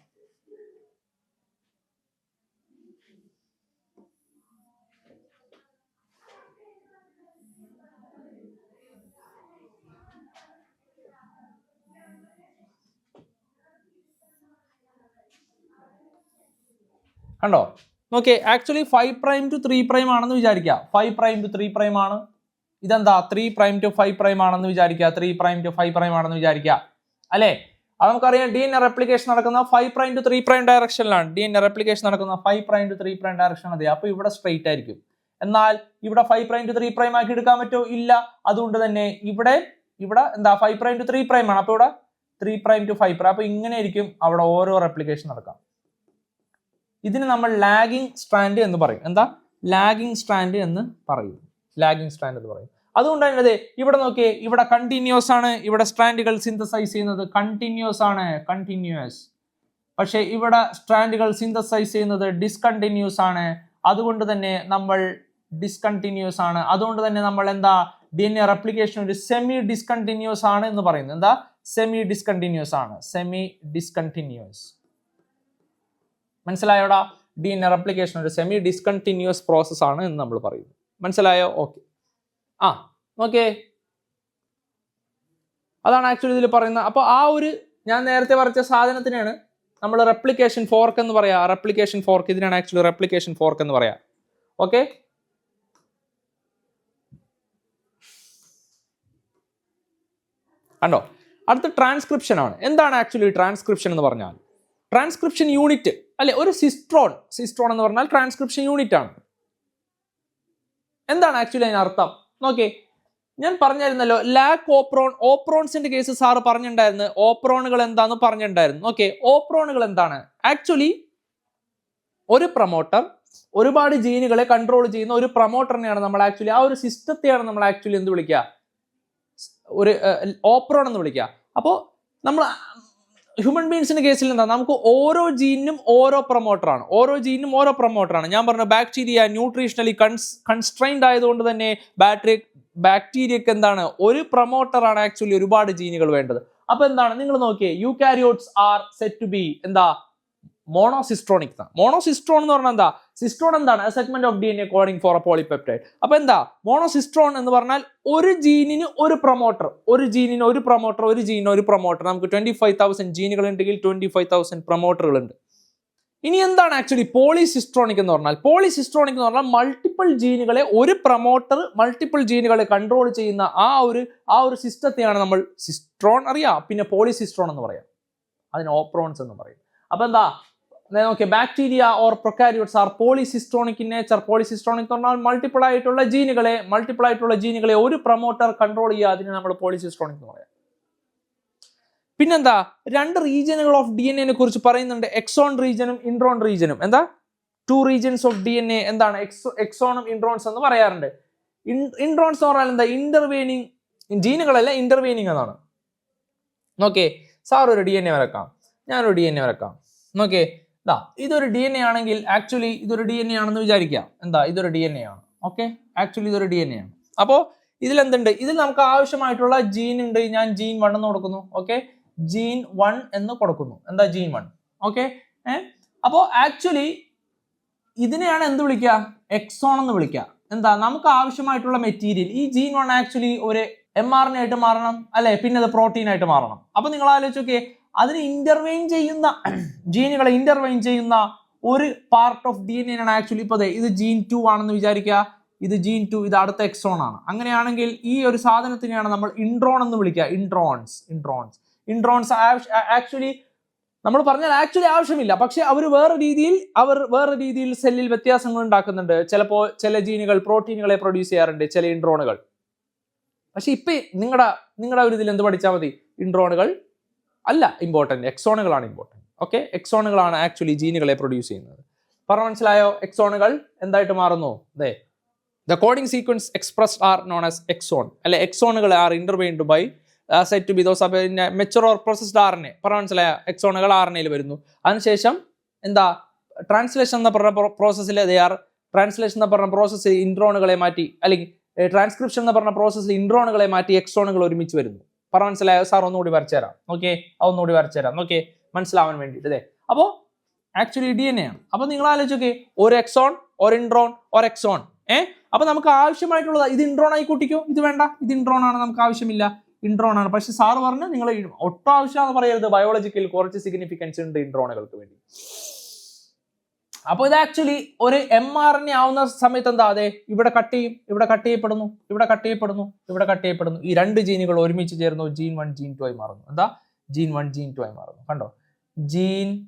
[SPEAKER 1] കണ്ടോ? നോക്കിയേ actually five prime to three prime ആണെന്ന് വിചാരിക്കുക. Five prime to three prime ആണ്. ഇതെന്താ? Three prime to five prime ആണെന്ന് വിചാരിക്കുക. Three prime to five prime ആണെന്ന് വിചാരിക്കുക. അല്ലേ? അത് നമുക്കറിയാം ഡി എൻ എ റെപ്ലിക്കേഷൻ നടക്കുന്ന five prime to three prime ഡയറക്ഷനിലാണ് D N A replication നടക്കുന്ന five prime to three prime direction അതെ അപ്പൊ ഇവിടെ സ്ട്രെയിറ്റ് ആയിരിക്കും. എന്നാൽ ഇവിടെ five prime to three prime ആക്കി എടുക്കാൻ പറ്റുമോ? ഇല്ല. അതുകൊണ്ട് തന്നെ ഇവിടെ ഇവിടെ എന്താ? Five prime to three prime ആണ്. അപ്പോൾ ഇവിടെ three prime to five prime അപ്പോൾ ഇങ്ങനെ ആയിരിക്കും അവിടെ ഓരോ റെപ്ലിക്കേഷൻ നടക്കാം. ഇതിന് നമ്മൾ ലാഗിങ് സ്ട്രാൻഡ് എന്ന് പറയും. എന്താ? ലാഗിങ് സ്ട്രാൻഡ് എന്ന് പറയും. ലാഗിങ് സ്ട്രാൻഡ് എന്ന് പറയും. അതുകൊണ്ടാണ് അതെ ഇവിടെ നോക്കിയേ ഇവിടെ കണ്ടിന്യൂസ് ആണ്. ഇവിടെ സ്ട്രാൻഡുകൾ സിന്തസൈസ് ചെയ്യുന്നത് കണ്ടിന്യൂസ് ആണ്. കണ്ടിന്യൂസ് പക്ഷേ ഇവിടെ സ്ട്രാൻഡുകൾ സിന്തസൈസ് ചെയ്യുന്നത് ഡിസ്കണ്ടിന്യൂസ് ആണ്. അതുകൊണ്ട് തന്നെ നമ്മൾ ഡിസ്കണ്ടിന്യൂസ് ആണ്. അതുകൊണ്ട് തന്നെ നമ്മൾ എന്താ? ഡി എൻ എ റെപ്ലിക്കേഷൻ ഒരു സെമി ഡിസ്കണ്ടിന്യൂസ് ആണ് എന്ന് പറയുന്നത് എന്താ? സെമി ഡിസ്കണ്ടിന്യൂസ് ആണ്. സെമി ഡിസ്കണ്ടിന്യൂസ് മനസ്സിലായോടാ? ഡി എൻ എ റെപ്ലിക്കേഷൻ ഒരു സെമി ഡിസ്കണ്ടിന്യൂസ് പ്രോസസ് ആണ് എന്ന് നമ്മൾ പറയുന്നു. മനസ്സിലായോ? ഓക്കെ ആ ഓക്കെ അതാണ് ആക്ച്വലി ഇതിൽ പറയുന്നത് അപ്പോൾ ആ ഒരു ഞാൻ നേരത്തെ പറിച്ച സാധനത്തിനാണ് നമ്മൾ റെപ്ലിക്കേഷൻ ഫോർക്ക് എന്ന് പറയാ. റെപ്ലിക്കേഷൻ ഫോർക്ക് ഇതിനാണ് ആക്ച്വലി റെപ്ലിക്കേഷൻ ഫോർക്ക് എന്ന് പറയാ. ഓക്കെ കണ്ടോ? അടുത്ത ട്രാൻസ്ക്രിപ്ഷൻ ആണ്. എന്താണ് ആക്ച്വലി ട്രാൻസ്ക്രിപ്ഷൻ എന്ന് പറഞ്ഞാൽ? ട്രാൻസ്ക്രിപ്ഷൻ യൂണിറ്റ് അല്ലെ ഒരു സിസ്ട്രോൺ സിസ്ട്രോൺ എന്ന് പറഞ്ഞാൽ ട്രാൻസ്ക്രിപ്ഷൻ യൂണിറ്റ് ആണ്. എന്താണ് ആക്ച്വലി അതിന് അർത്ഥം നോക്കേ ഞാൻ പറഞ്ഞായിരുന്നല്ലോ ലാക്ക് ഓപ്രോൺ ഓപ്രോൺസിന്റെ കേസ് സാറ് പറഞ്ഞിട്ടുണ്ടായിരുന്നു ഓപ്രോണുകൾ എന്താന്ന് പറഞ്ഞിട്ടുണ്ടായിരുന്നു ഓക്കെ ഓപ്രോണുകൾ എന്താണ്? ആക്ച്വലി ഒരു പ്രൊമോട്ടർ ഒരുപാട് ജീനുകളെ കൺട്രോൾ ചെയ്യുന്ന ഒരു പ്രൊമോട്ടറിനെയാണ് നമ്മൾ ആക്ച്വലി ആ ഒരു സിസ്റ്റത്തെയാണ് നമ്മൾ ആക്ച്വലി എന്ത് വിളിക്കുക ഒരു ഓപ്രോൺ എന്ന് വിളിക്കുക അപ്പോൾ നമ്മൾ ഹ്യൂമൻ ബീങ്സിന്റെ കേസിൽ എന്താ? നമുക്ക് ഓരോ ജീനിനും ഓരോ പ്രൊമോട്ടറാണ് ഓരോ ജീനിനും ഓരോ പ്രൊമോട്ടറാണ് ഞാൻ പറഞ്ഞു ബാക്ടീരിയ ന്യൂട്രീഷണലി കൺസ് കൺസ്ട്രൈൻഡ് ആയതുകൊണ്ട് തന്നെ ബാറ്ററി ബാക്ടീരിയക്ക് എന്താണ്? ഒരു പ്രൊമോട്ടറാണ് ആക്ച്വലി ഒരുപാട് ജീനുകൾ വേണ്ടത്. അപ്പൊ എന്താണ്? നിങ്ങൾ നോക്കിയേ eukaryotes are set to be എന്താ? മോണോസിസ്ട്രോണിക് മോണോസിസ്ട്രോൺ എന്ന് പറഞ്ഞാൽ എന്താ? സിസ്ട്രോൺ എന്താണ്? Segment of D N A coding for a polypeptide അപ്പൊ എന്താ? മോണോസിസ്ട്രോൺ എന്ന് പറഞ്ഞാൽ ഒരു ജീനിന് ഒരു പ്രൊമോട്ടർ ഒരു ജീനിന് ഒരു പ്രൊമോട്ടർ ഒരു ജീനിന് ഒരു പ്രൊമോട്ടർ നമുക്ക് ട്വന്റി ഫൈവ് തൗസൻഡ് ജീനുകൾ ഉണ്ടെങ്കിൽ ട്വന്റി ഫൈവ് തൗസൻഡ് പ്രൊമോട്ടറുകൾ ഉണ്ട്. ഇനി എന്താണ് ആക്ച്വലി പോളിസിസ്ട്രോണിക് എന്ന് പറഞ്ഞാൽ? പോളിസിസ്ട്രോണിക് എന്ന് പറഞ്ഞാൽ മൾട്ടിപ്പിൾ ജീനുകളെ ഒരു പ്രൊമോട്ടർ മൾട്ടിപ്പിൾ ജീനുകളെ കൺട്രോൾ ചെയ്യുന്ന ആ ഒരു ആ ഒരു സിസ്റ്റത്തെയാണ് നമ്മൾ സിസ്ട്രോൺ അറിയാം. പിന്നെ പോളിസിസ്ട്രോൺ എന്ന് പറയാം. അതിന് ഓപ്രോൺസ് എന്ന് പറയും. അപ്പൊ എന്താ? നോക്കിയ bacteria or prokaryotes are polycistronic in nature polycistronic എന്ന് പറഞ്ഞാൽ മൾട്ടിപ്പിൾ ആയിട്ടുള്ള ജീനുകളെ മൾട്ടിപ്പിൾ ആയിട്ടുള്ള ജീനുകളെ ഒരു പ്രൊമോട്ടർ കൺട്രോൾ ചെയ്യുക അതിനെ നമ്മൾ പോളിസിസ്ട്രോണിക് എന്ന് പറയാം. പിന്നെന്താ രണ്ട് റീജിയനുകൾ ഓഫ് ഡി എൻ എനെ കുറിച്ച് പറയുന്നുണ്ട്. എക്സോൺ റീജിയനും ഇൻട്രോൺ റീജിയനും എന്താ? Two regions of D N A എന്താണ്? എക്സോ എക്സോണും ഇൻട്രോൺസ് എന്ന് പറയാറുണ്ട്. ഇൻട്രോൺസ് എന്ന് പറഞ്ഞാൽ എന്താ? ഇന്റർവീനിങ് ജീനുകളല്ല ഇന്റർവീനിങ് എന്നാണ്. നോക്കേ സാർ ഒരു ഡി എൻ എ വരക്കാം. ഞാനൊരു ഡി എൻ എ വരക്കാം. നോക്കേ ഇതാ ഇതൊരു ഡി എൻ എ ആണെങ്കിൽ ആക്ച്വലി ഇതൊരു ഡി എൻ എ ആണെന്ന് വിചാരിക്കാം എന്താ ഇതൊരു ഡി എൻ എ ആണ്. ഓക്കെ ആക്ച്വലി ഇതൊരു ഡി എൻ എ ആണ്. അപ്പോൾ ഇതിൽ എന്തുണ്ട് ഇതിൽ നമുക്ക് ആവശ്യമായിട്ടുള്ള ജീൻ ഉണ്ട്. ഞാൻ ജീൻ വൺ എന്ന് കൊടുക്കുന്നു. ഓക്കെ ജീൻ വൺ എന്ന് കൊടുക്കുന്നു. എന്താ ജീൻ വൺ ഓക്കെ ഏ? അപ്പോൾ ആക്ച്വലി ഇതിനെയാണ് എന്ത് വിളിക്കുക? എക്സോൺ എന്ന് വിളിക്കുക. എന്താ നമുക്ക് ആവശ്യമായിട്ടുള്ള മെറ്റീരിയൽ ഈ ജീൻ വൺ ആക്ച്വലി ഒരു എം ആർ എൻ ആയിട്ട് മാറണം. അല്ലെ? പിന്നെ അത് പ്രോട്ടീൻ ആയിട്ട് മാറണം. അപ്പൊ നിങ്ങൾ ആലോചിച്ച് നോക്കിയേ അതിന് ഇന്റർവെയിൻ ചെയ്യുന്ന ജീനുകളെ ഇന്റർവെയിൻ ചെയ്യുന്ന ഒരു part of D N A ആണ് ആക്ച്വലി ഇപ്പോൾ ഇത് ജീൻ ടു ആണെന്ന് വിചാരിക്കുക. ഇത് ജീൻ ടു ഇത് അടുത്ത എക്സോൺ ആണ്. അങ്ങനെയാണെങ്കിൽ ഈ ഒരു സാധനത്തിനെയാണ് നമ്മൾ ഇൻട്രോൺ എന്ന് വിളിക്കുക. ഇൻട്രോൺസ് ഇൻട്രോൺസ് ഇൻട്രോൺസ് ആക്ച്വലി നമ്മൾ പറഞ്ഞാൽ ആക്ച്വലി ആവശ്യമില്ല. പക്ഷെ അവർ വേറെ രീതിയിൽ അവർ വേറെ രീതിയിൽ സെല്ലിൽ വ്യത്യാസങ്ങൾ ഉണ്ടാക്കുന്നുണ്ട്. ചിലപ്പോൾ ചില ജീനുകൾ പ്രോട്ടീനുകളെ പ്രൊഡ്യൂസ് ചെയ്യാറുണ്ട്. ചില ഇൻട്രോണുകൾ പക്ഷെ ഇപ്പൊ നിങ്ങളുടെ നിങ്ങളുടെ ഒരു ഇതിൽ എന്ത് പഠിച്ചാൽ മതി? ഇൻട്രോണുകൾ അല്ല ഇമ്പോർട്ടന്റ് എക്സോണുകളാണ് ഇമ്പോർട്ടന്റ് ഓക്കെ എക്സോണുകളാണ് ആക്ച്വലി ജീനുകളെ പ്രൊഡ്യൂസ് ചെയ്യുന്നത്. പറഞ്ഞു മനസ്സിലായോ? എക്സോണുകൾ എന്തായിട്ട് മാറുന്നു? അതെ the coding sequence expressed are known as exon അല്ലെ എക്സോണുകൾ are intervened by set be those mature or processed R N A പറഞ്ഞു മനസ്സിലായ? എക്സോണുകൾ ആർ എൻ എയിൽ വരുന്നു. അതിനുശേഷം എന്താ? ട്രാൻസ്ലേഷൻ എന്ന പറഞ്ഞ പ്രോസസ്സിൽ ദേ ആർ ട്രാൻസ്ലേഷൻ എന്ന് പറഞ്ഞ പ്രോസസ്സ് ഇൻട്രോണുകളെ മാറ്റി അല്ലെങ്കിൽ ട്രാൻസ്ക്രിപ്ഷൻ എന്ന് പറഞ്ഞ പ്രോസസ്സിൽ ഇൻട്രോണുകളെ മാറ്റി എക്സോണുകൾ ഒരുമിച്ച് വരുന്നു. പറഞ്ഞ മനസ്സിലായോ? സാർ ഒന്നുകൂടി വരച്ചു തരാം അത് ഒന്നുകൂടി വരച്ചു തരാം ഓക്കെ മനസ്സിലാവാൻ വേണ്ടിയിട്ട് അല്ലേ? അപ്പോ ആക്ച്വലി ഡി എൻ എ ആണ്. അപ്പൊ നിങ്ങൾ ആലോചിച്ചോക്കെ ഒരു എക്സോൺ ഒരു ഇൻട്രോൺ ഒരു എക്സോൺ ഏ? അപ്പൊ നമുക്ക് ആവശ്യമായിട്ടുള്ളത് ഇത് ഇൻട്രോൺ ആയി കൂട്ടിക്കോ? ഇത് വേണ്ട. ഇത് ഇൻട്രോൺ ആണ് നമുക്ക് ആവശ്യമില്ല. ഇൻട്രോൺ ആണ്. പക്ഷെ സാർ പറഞ്ഞു നിങ്ങൾ ഒട്ടും ആവശ്യമാണെന്ന് പറയരുത്. ബയോളജിക്കൽ കുറച്ച് സിഗ്നിഫിക്കൻസ് ഉണ്ട് ഇൻട്രോണുകൾക്ക് വേണ്ടി. അപ്പോൾ ഇത് ആക്ച്വലി ഒരു എം ആർ എൻ എ ആവുന്ന സമയത്ത് എന്താ അതെ ഇവിടെ കട്ട് ചെയ്യും ഇവിടെ കട്ട് ചെയ്യപ്പെടുന്നു ഇവിടെ കട്ട് ചെയ്യപ്പെടുന്നു ഇവിടെ കട്ട് ചെയ്യപ്പെടുന്നു. ഈ രണ്ട് ജീനുകൾ ഒരുമിച്ച് ചേർന്നു ജീൻ വൺ ജീൻ ടു ആയി മാറുന്നു. എന്താ? ജീൻ വൺ ജീൻ ടു ആയി മാറുന്നു. കണ്ടോ? ജീൻ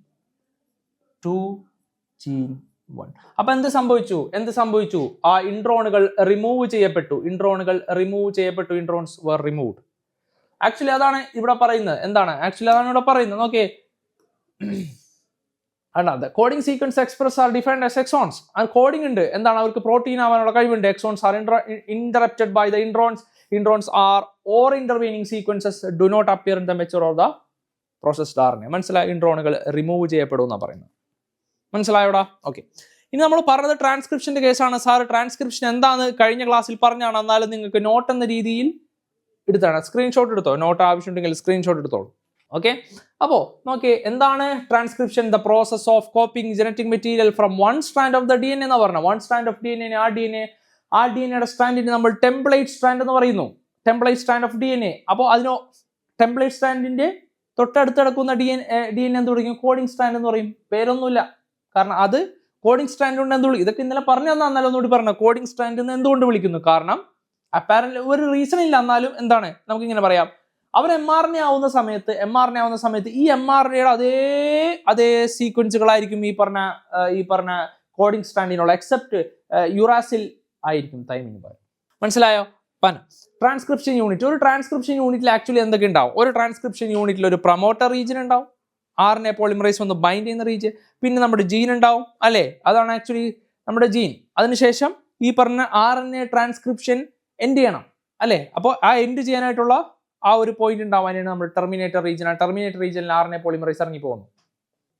[SPEAKER 1] ടു ജീൻ വൺ അപ്പൊ എന്ത് സംഭവിച്ചു? എന്ത് സംഭവിച്ചു? ആ ഇൻട്രോണുകൾ റിമൂവ് ചെയ്യപ്പെട്ടു. ഇൻട്രോണുകൾ റിമൂവ് ചെയ്യപ്പെട്ടു. ഇൻട്രോൺസ് വർ റിമൂവ്ഡ് ആക്ച്വലി അതാണ് ഇവിടെ പറയുന്നത്. എന്താണ്? ആക്ച്വലി അതാണ് ഇവിടെ പറയുന്നത്. നോക്കേ അല്ല coding sequence express are defined as exons ആ കോഡിംഗ് ഉണ്ട്. എന്താണ് അവർക്ക് പ്രോട്ടീൻ ആവാനുള്ള കഴിവുണ്ട്? Exons are interrupted by the introns introns are or intervening sequences do not appear in the mature of the process ഡാറിനെ മനസ്സിലായ? ഇൻട്രോണുകൾ റിമൂവ് ചെയ്യപ്പെടും എന്നാണ് പറയുന്നത്. മനസ്സിലായോടാ? ഓക്കെ ഇനി നമ്മൾ പറഞ്ഞത് ട്രാൻസ്ക്രിപ്ഷന്റെ കേസാണ് സാർ ട്രാൻസ്ക്രിപ്ഷൻ എന്താണ് കഴിഞ്ഞ ക്ലാസ്സിൽ പറഞ്ഞാണ്. എന്നാലും നിങ്ങൾക്ക് നോട്ട് എന്ന രീതിയിൽ എടുത്താണ് സ്ക്രീൻഷോട്ട് എടുത്തോ? നോട്ട് ആവശ്യമുണ്ടെങ്കിൽ സ്ക്രീൻഷോട്ട് എടുത്തോളൂ. ഓക്കെ അപ്പോൾ നോക്കി എന്താണ് transcription the process of copying genetic material from one stand of the D N എന്ന് പറഞ്ഞ? One stand of D N A ആ ഡി എൻ എ ആ ഡി എൻ എയുടെ സ്റ്റാൻഡിന് നമ്മൾ ടെംപ്ലേറ്റ് സ്റ്റാൻഡ് എന്ന് പറയുന്നു. Template stand of D N A അപ്പോൾ അതിനോ ടെംപ്ലേറ്റ് സ്റ്റാൻഡിന്റെ തൊട്ടടുത്ത് കിടക്കുന്ന ഡി എൻ ഡി എൻ എന്ത് വിളിക്കും? കോഡിംഗ് സ്റ്റാൻഡ് എന്ന് പറയും. പേരൊന്നുമില്ല. കാരണം അത് കോഡിംഗ് സ്റ്റാൻഡ് കൊണ്ട് എന്ത് ഇതൊക്കെ ഇന്നലെ പറഞ്ഞു തന്നാൽ എന്നാലും ഒന്നുകൂടി പറഞ്ഞു. കോഡിംഗ് സ്റ്റാൻഡ് എന്ന് എന്തുകൊണ്ട് വിളിക്കുന്നു? കാരണം അപ്പാരന്റ് ഒരു റീസൺ ഇല്ല. എന്നാലും എന്താണ്? നമുക്ക് ഇങ്ങനെ പറയാം. അവർ എം ആർ എൻ ആവുന്ന സമയത്ത് എം ആർ എൻ ആവുന്ന സമയത്ത് ഈ എം ആർ എയുടെ അതേ അതേ സീക്വൻസുകളായിരിക്കും ഈ പറഞ്ഞ ഈ പറഞ്ഞ കോഡിംഗ് സ്റ്റാൻഡിനുള്ള എക്സെപ്റ്റ് യുറാസിൽ ആയിരിക്കും തൈമിന് മനസ്സിലായോ? പന. ട്രാൻസ്ക്രിപ്ഷൻ യൂണിറ്റ് ഒരു ട്രാൻസ്ക്രിപ്ഷൻ യൂണിറ്റിൽ ആക്ച്വലി എന്തൊക്കെ ഉണ്ടാവും? ഒരു ട്രാൻസ്ക്രിപ്ഷൻ യൂണിറ്റിൽ ഒരു പ്രൊമോട്ടർ റീജിയൻ ഉണ്ടാവും. ആർ എ പോളിമറൈസ് ഒന്ന് ബൈൻഡ് ചെയ്യുന്ന റീജിയൻ പിന്നെ നമ്മുടെ ജീൻ ഉണ്ടാവും അല്ലേ? അതാണ് ആക്ച്വലി നമ്മുടെ ജീൻ അതിനുശേഷം ഈ പറഞ്ഞ R N A transcription end ചെയ്യണം അല്ലേ? അപ്പോൾ ആ എൻഡ് ചെയ്യാനായിട്ടുള്ള ആ ഒരു പോയിന്റ് ഉണ്ടാവാനാണ് നമ്മൾ ടെർമിനേറ്റർ റീജിയൻ ആ ടെർമിനേറ്റർ റീജിയനിൽ ആർ എ പോളിമറൈസ് ഇറങ്ങി പോകുന്നു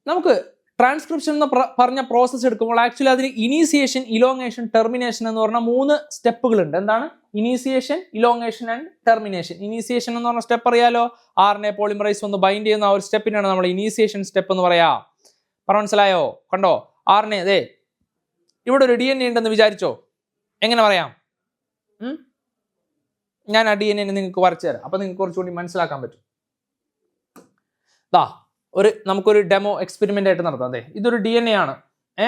[SPEAKER 1] നമുക്ക് ട്രാൻസ്ക്രിപ്ഷൻ എന്ന് പറഞ്ഞ പ്രോസസ്സ് എടുക്കുമ്പോൾ ആക്ച്വലി അതിന് ഇനീസിയേഷൻ ഇലോങ്ങേഷൻ ടെർമിനേഷൻ എന്ന് പറഞ്ഞ മൂന്ന് സ്റ്റെപ്പുകളുണ്ട്. എന്താണ്? Initiation elongation and termination initiation എന്ന് പറഞ്ഞ സ്റ്റെപ്പ് അറിയാലോ? ആർ എ പോളിമറൈസ് ഒന്ന് ബൈൻഡ് ചെയ്യുന്ന ആ ഒരു സ്റ്റെപ്പിനാണ് നമ്മൾ ഇനീസിയേഷൻ സ്റ്റെപ്പ് എന്ന് പറയാ. പറഞ്ഞ മനസ്സിലായോ? കണ്ടോ? ആർ എ അതെ ഇവിടെ ഒരു ഡി എൻ എ ഉണ്ടെന്ന് വിചാരിച്ചോ? എങ്ങനെ പറയാം? ഞാൻ ആ ഡി എൻ എ നിങ്ങൾക്ക് വരച്ചു തരാം. അപ്പൊ നിങ്ങൾക്ക് കുറച്ചുകൂടി മനസ്സിലാക്കാൻ പറ്റും. ദാ ഒരു നമുക്കൊരു ഡെമോ എക്സ്പെരിമെന്റ് ആയിട്ട് നടത്താം അതെ ഇതൊരു ഡി എൻ എ ആണ്. ഏ?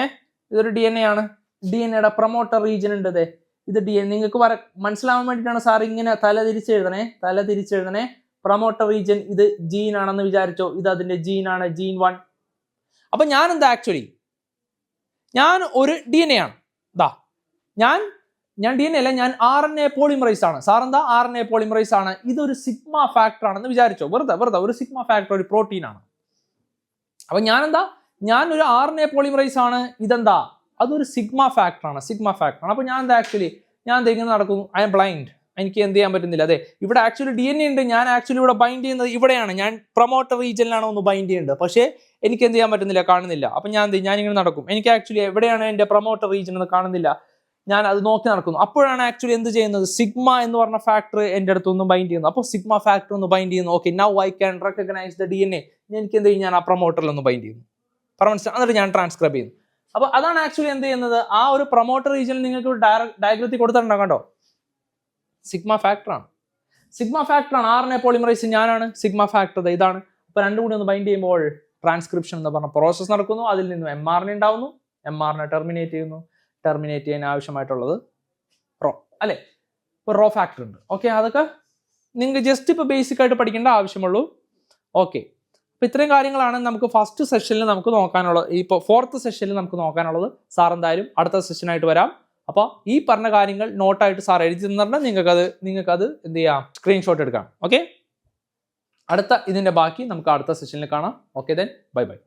[SPEAKER 1] ഇതൊരു ഡി എൻ എ ആണ്. ഡി എൻ എയുടെ പ്രൊമോട്ടർ റീജിയൻ ഉണ്ട് അതെ ഇത് ഡി എൻ നിങ്ങൾക്ക് വര മനസ്സിലാവാൻ വേണ്ടിയിട്ടാണ് സാർ ഇങ്ങനെ തല തിരിച്ചെഴുതണേ തല തിരിച്ചെഴുതണേ പ്രൊമോട്ടർ റീജിയൻ ഇത് ജീൻ ആണെന്ന് വിചാരിച്ചോ. ഇത് അതിന്റെ ജീൻ ആണ് ജീൻ വൺ അപ്പൊ ഞാൻ എന്താ ആക്ച്വലി ഞാൻ ഒരു ഡി എൻ എ ആണ്. ദാ ഞാൻ ഞാൻ ഡി എൻ എ അല്ല ഞാൻ ആർ എൻ എ പോളിമറൈസ് ആണ്. സാർ എന്താ ആർ എൻ എ പോളിമറൈസ് ആണ്? ഇതൊരു സിഗ്മ ഫാക്ടർ ആണെന്ന് വിചാരിച്ചോ. വെറുതെ വെറുതെ ഒരു സിഗ്മ ഫാക്ടർ ഒരു പ്രോട്ടീൻ ആണ്. അപ്പൊ ഞാൻ എന്താ ഞാൻ ഒരു ആർ എൻ എ പോളിമറൈസ് ആണ്. ഇതെന്താ? അതൊരു സിഗ്മ ഫാക്ടർ ആണ് സിഗ്മ ഫാക്ടർ ആണ്. അപ്പൊ ഞാൻ എന്താ ആക്ച്വലി ഞാൻ എന്താ ഇങ്ങനെ നടക്കുന്നു ഐ എം ബ്ലൈൻഡ് എനിക്ക് എന്ത് ചെയ്യാൻ പറ്റുന്നില്ല. അതെ ഇവിടെ ആക്ച്വലി ഡി എൻ എ ഉണ്ട്. ഞാൻ ആക്ച്വലി ഇവിടെ ബൈൻഡ് ചെയ്യുന്നത് ഇവിടെയാണ്. ഞാൻ പ്രൊമോട്ടർ റീജിയനിലാണ് ഒന്ന് ബൈൻഡ് ചെയ്യേണ്ടത് പക്ഷേ എനിക്ക് എന്ത് ചെയ്യാൻ പറ്റുന്നില്ല കാണുന്നില്ല. അപ്പൊ ഞാൻ എന്ത് ഇങ്ങനെ നടക്കും. എനിക്ക് ആക്ച്വലി എവിടെയാണ് എന്റെ പ്രൊമോട്ടർ റീജിയൻ എന്ന് കാണുന്നില്ല. ഞാൻ അത് നോക്കി നടക്കുന്നു. അപ്പോഴാണ് ആക്ച്വലി എന്ത് ചെയ്യുന്നത്? സിഗ്മ എന്ന് പറഞ്ഞ ഫാക്ടർ എന്റെ അടുത്തൊന്നും ബൈൻഡ് ചെയ്യുന്നു. അപ്പോൾ സിഗ്മ ഫാക്ടർ ഒന്ന് ബൈൻഡ് ചെയ്യുന്നു. Okay now I can recognise the D N A എനിക്ക് എന്ത് ചെയ്യും? ഞാൻ ആ പ്രൊമോട്ടറിൽ ഒന്ന് ബൈൻഡ് ചെയ്യുന്നു. പറഞ്ഞു എന്നിട്ട് ഞാൻ ട്രാൻസ്ക്രൈബ് ചെയ്യുന്നു. അപ്പോൾ അതാണ് ആക്ച്വലി എന്ത് ചെയ്യുന്നത്? ആ ഒരു പ്രൊമോട്ടർ റീജിയനിൽ നിങ്ങൾക്ക് ഡയഗ്രത്തിൽ കൊടുത്തിട്ടുണ്ടോ? കണ്ടോ? സിഗ്മ ഫാക്ടറാണ് സിഗ്മ ഫാക്ടറാണ് ആറിനെ പോളിമറൈസ് ഞാനാണ്. സിഗ്മ ഫാക്ടർ ഇതാണ്. അപ്പോൾ രണ്ടും കൂടി ഒന്ന് ബൈൻഡ് ചെയ്യുമ്പോൾ ട്രാൻസ്ക്രിപ്ഷൻ എന്ന് പറഞ്ഞ പ്രോസസ്സ് നടക്കുന്നു. അതിൽ നിന്നും എം ആറിനെ ഉണ്ടാവുന്നു. എം ആറിനെ ടെർമിനേറ്റ് ചെയ്യുന്നു. ടെർമിനേറ്റ് ചെയ്യാൻ ആവശ്യമായിട്ടുള്ളത് റോ അല്ലേ? ഇപ്പോൾ റോ ഫാക്ടർ ഉണ്ട്. ഓക്കെ അതൊക്കെ നിങ്ങൾക്ക് ജസ്റ്റ് ഇപ്പോൾ ബേസിക് ആയിട്ട് പഠിക്കേണ്ട ആവശ്യമുള്ളൂ. ഓക്കെ അപ്പോൾ ഇത്രയും കാര്യങ്ങളാണ് നമുക്ക് ഫസ്റ്റ് സെഷനിൽ നമുക്ക് നോക്കാനുള്ളത്. ഇപ്പോൾ ഫോർത്ത് സെഷനിൽ നമുക്ക് നോക്കാനുള്ളത്. സാർ എന്തായാലും അടുത്ത സെഷനായിട്ട് വരാം. അപ്പോൾ ഈ പറഞ്ഞ കാര്യങ്ങൾ നോട്ടായിട്ട് സാർ എഴുതി തന്നിട്ടുണ്ടെങ്കിൽ നിങ്ങൾക്കത് നിങ്ങൾക്കത് എന്ത് ചെയ്യാം? സ്ക്രീൻഷോട്ട് എടുക്കാം. ഓക്കെ അടുത്ത ഇതിന്റെ ബാക്കി നമുക്ക് അടുത്ത സെഷനിൽ കാണാം. Okay then bye bye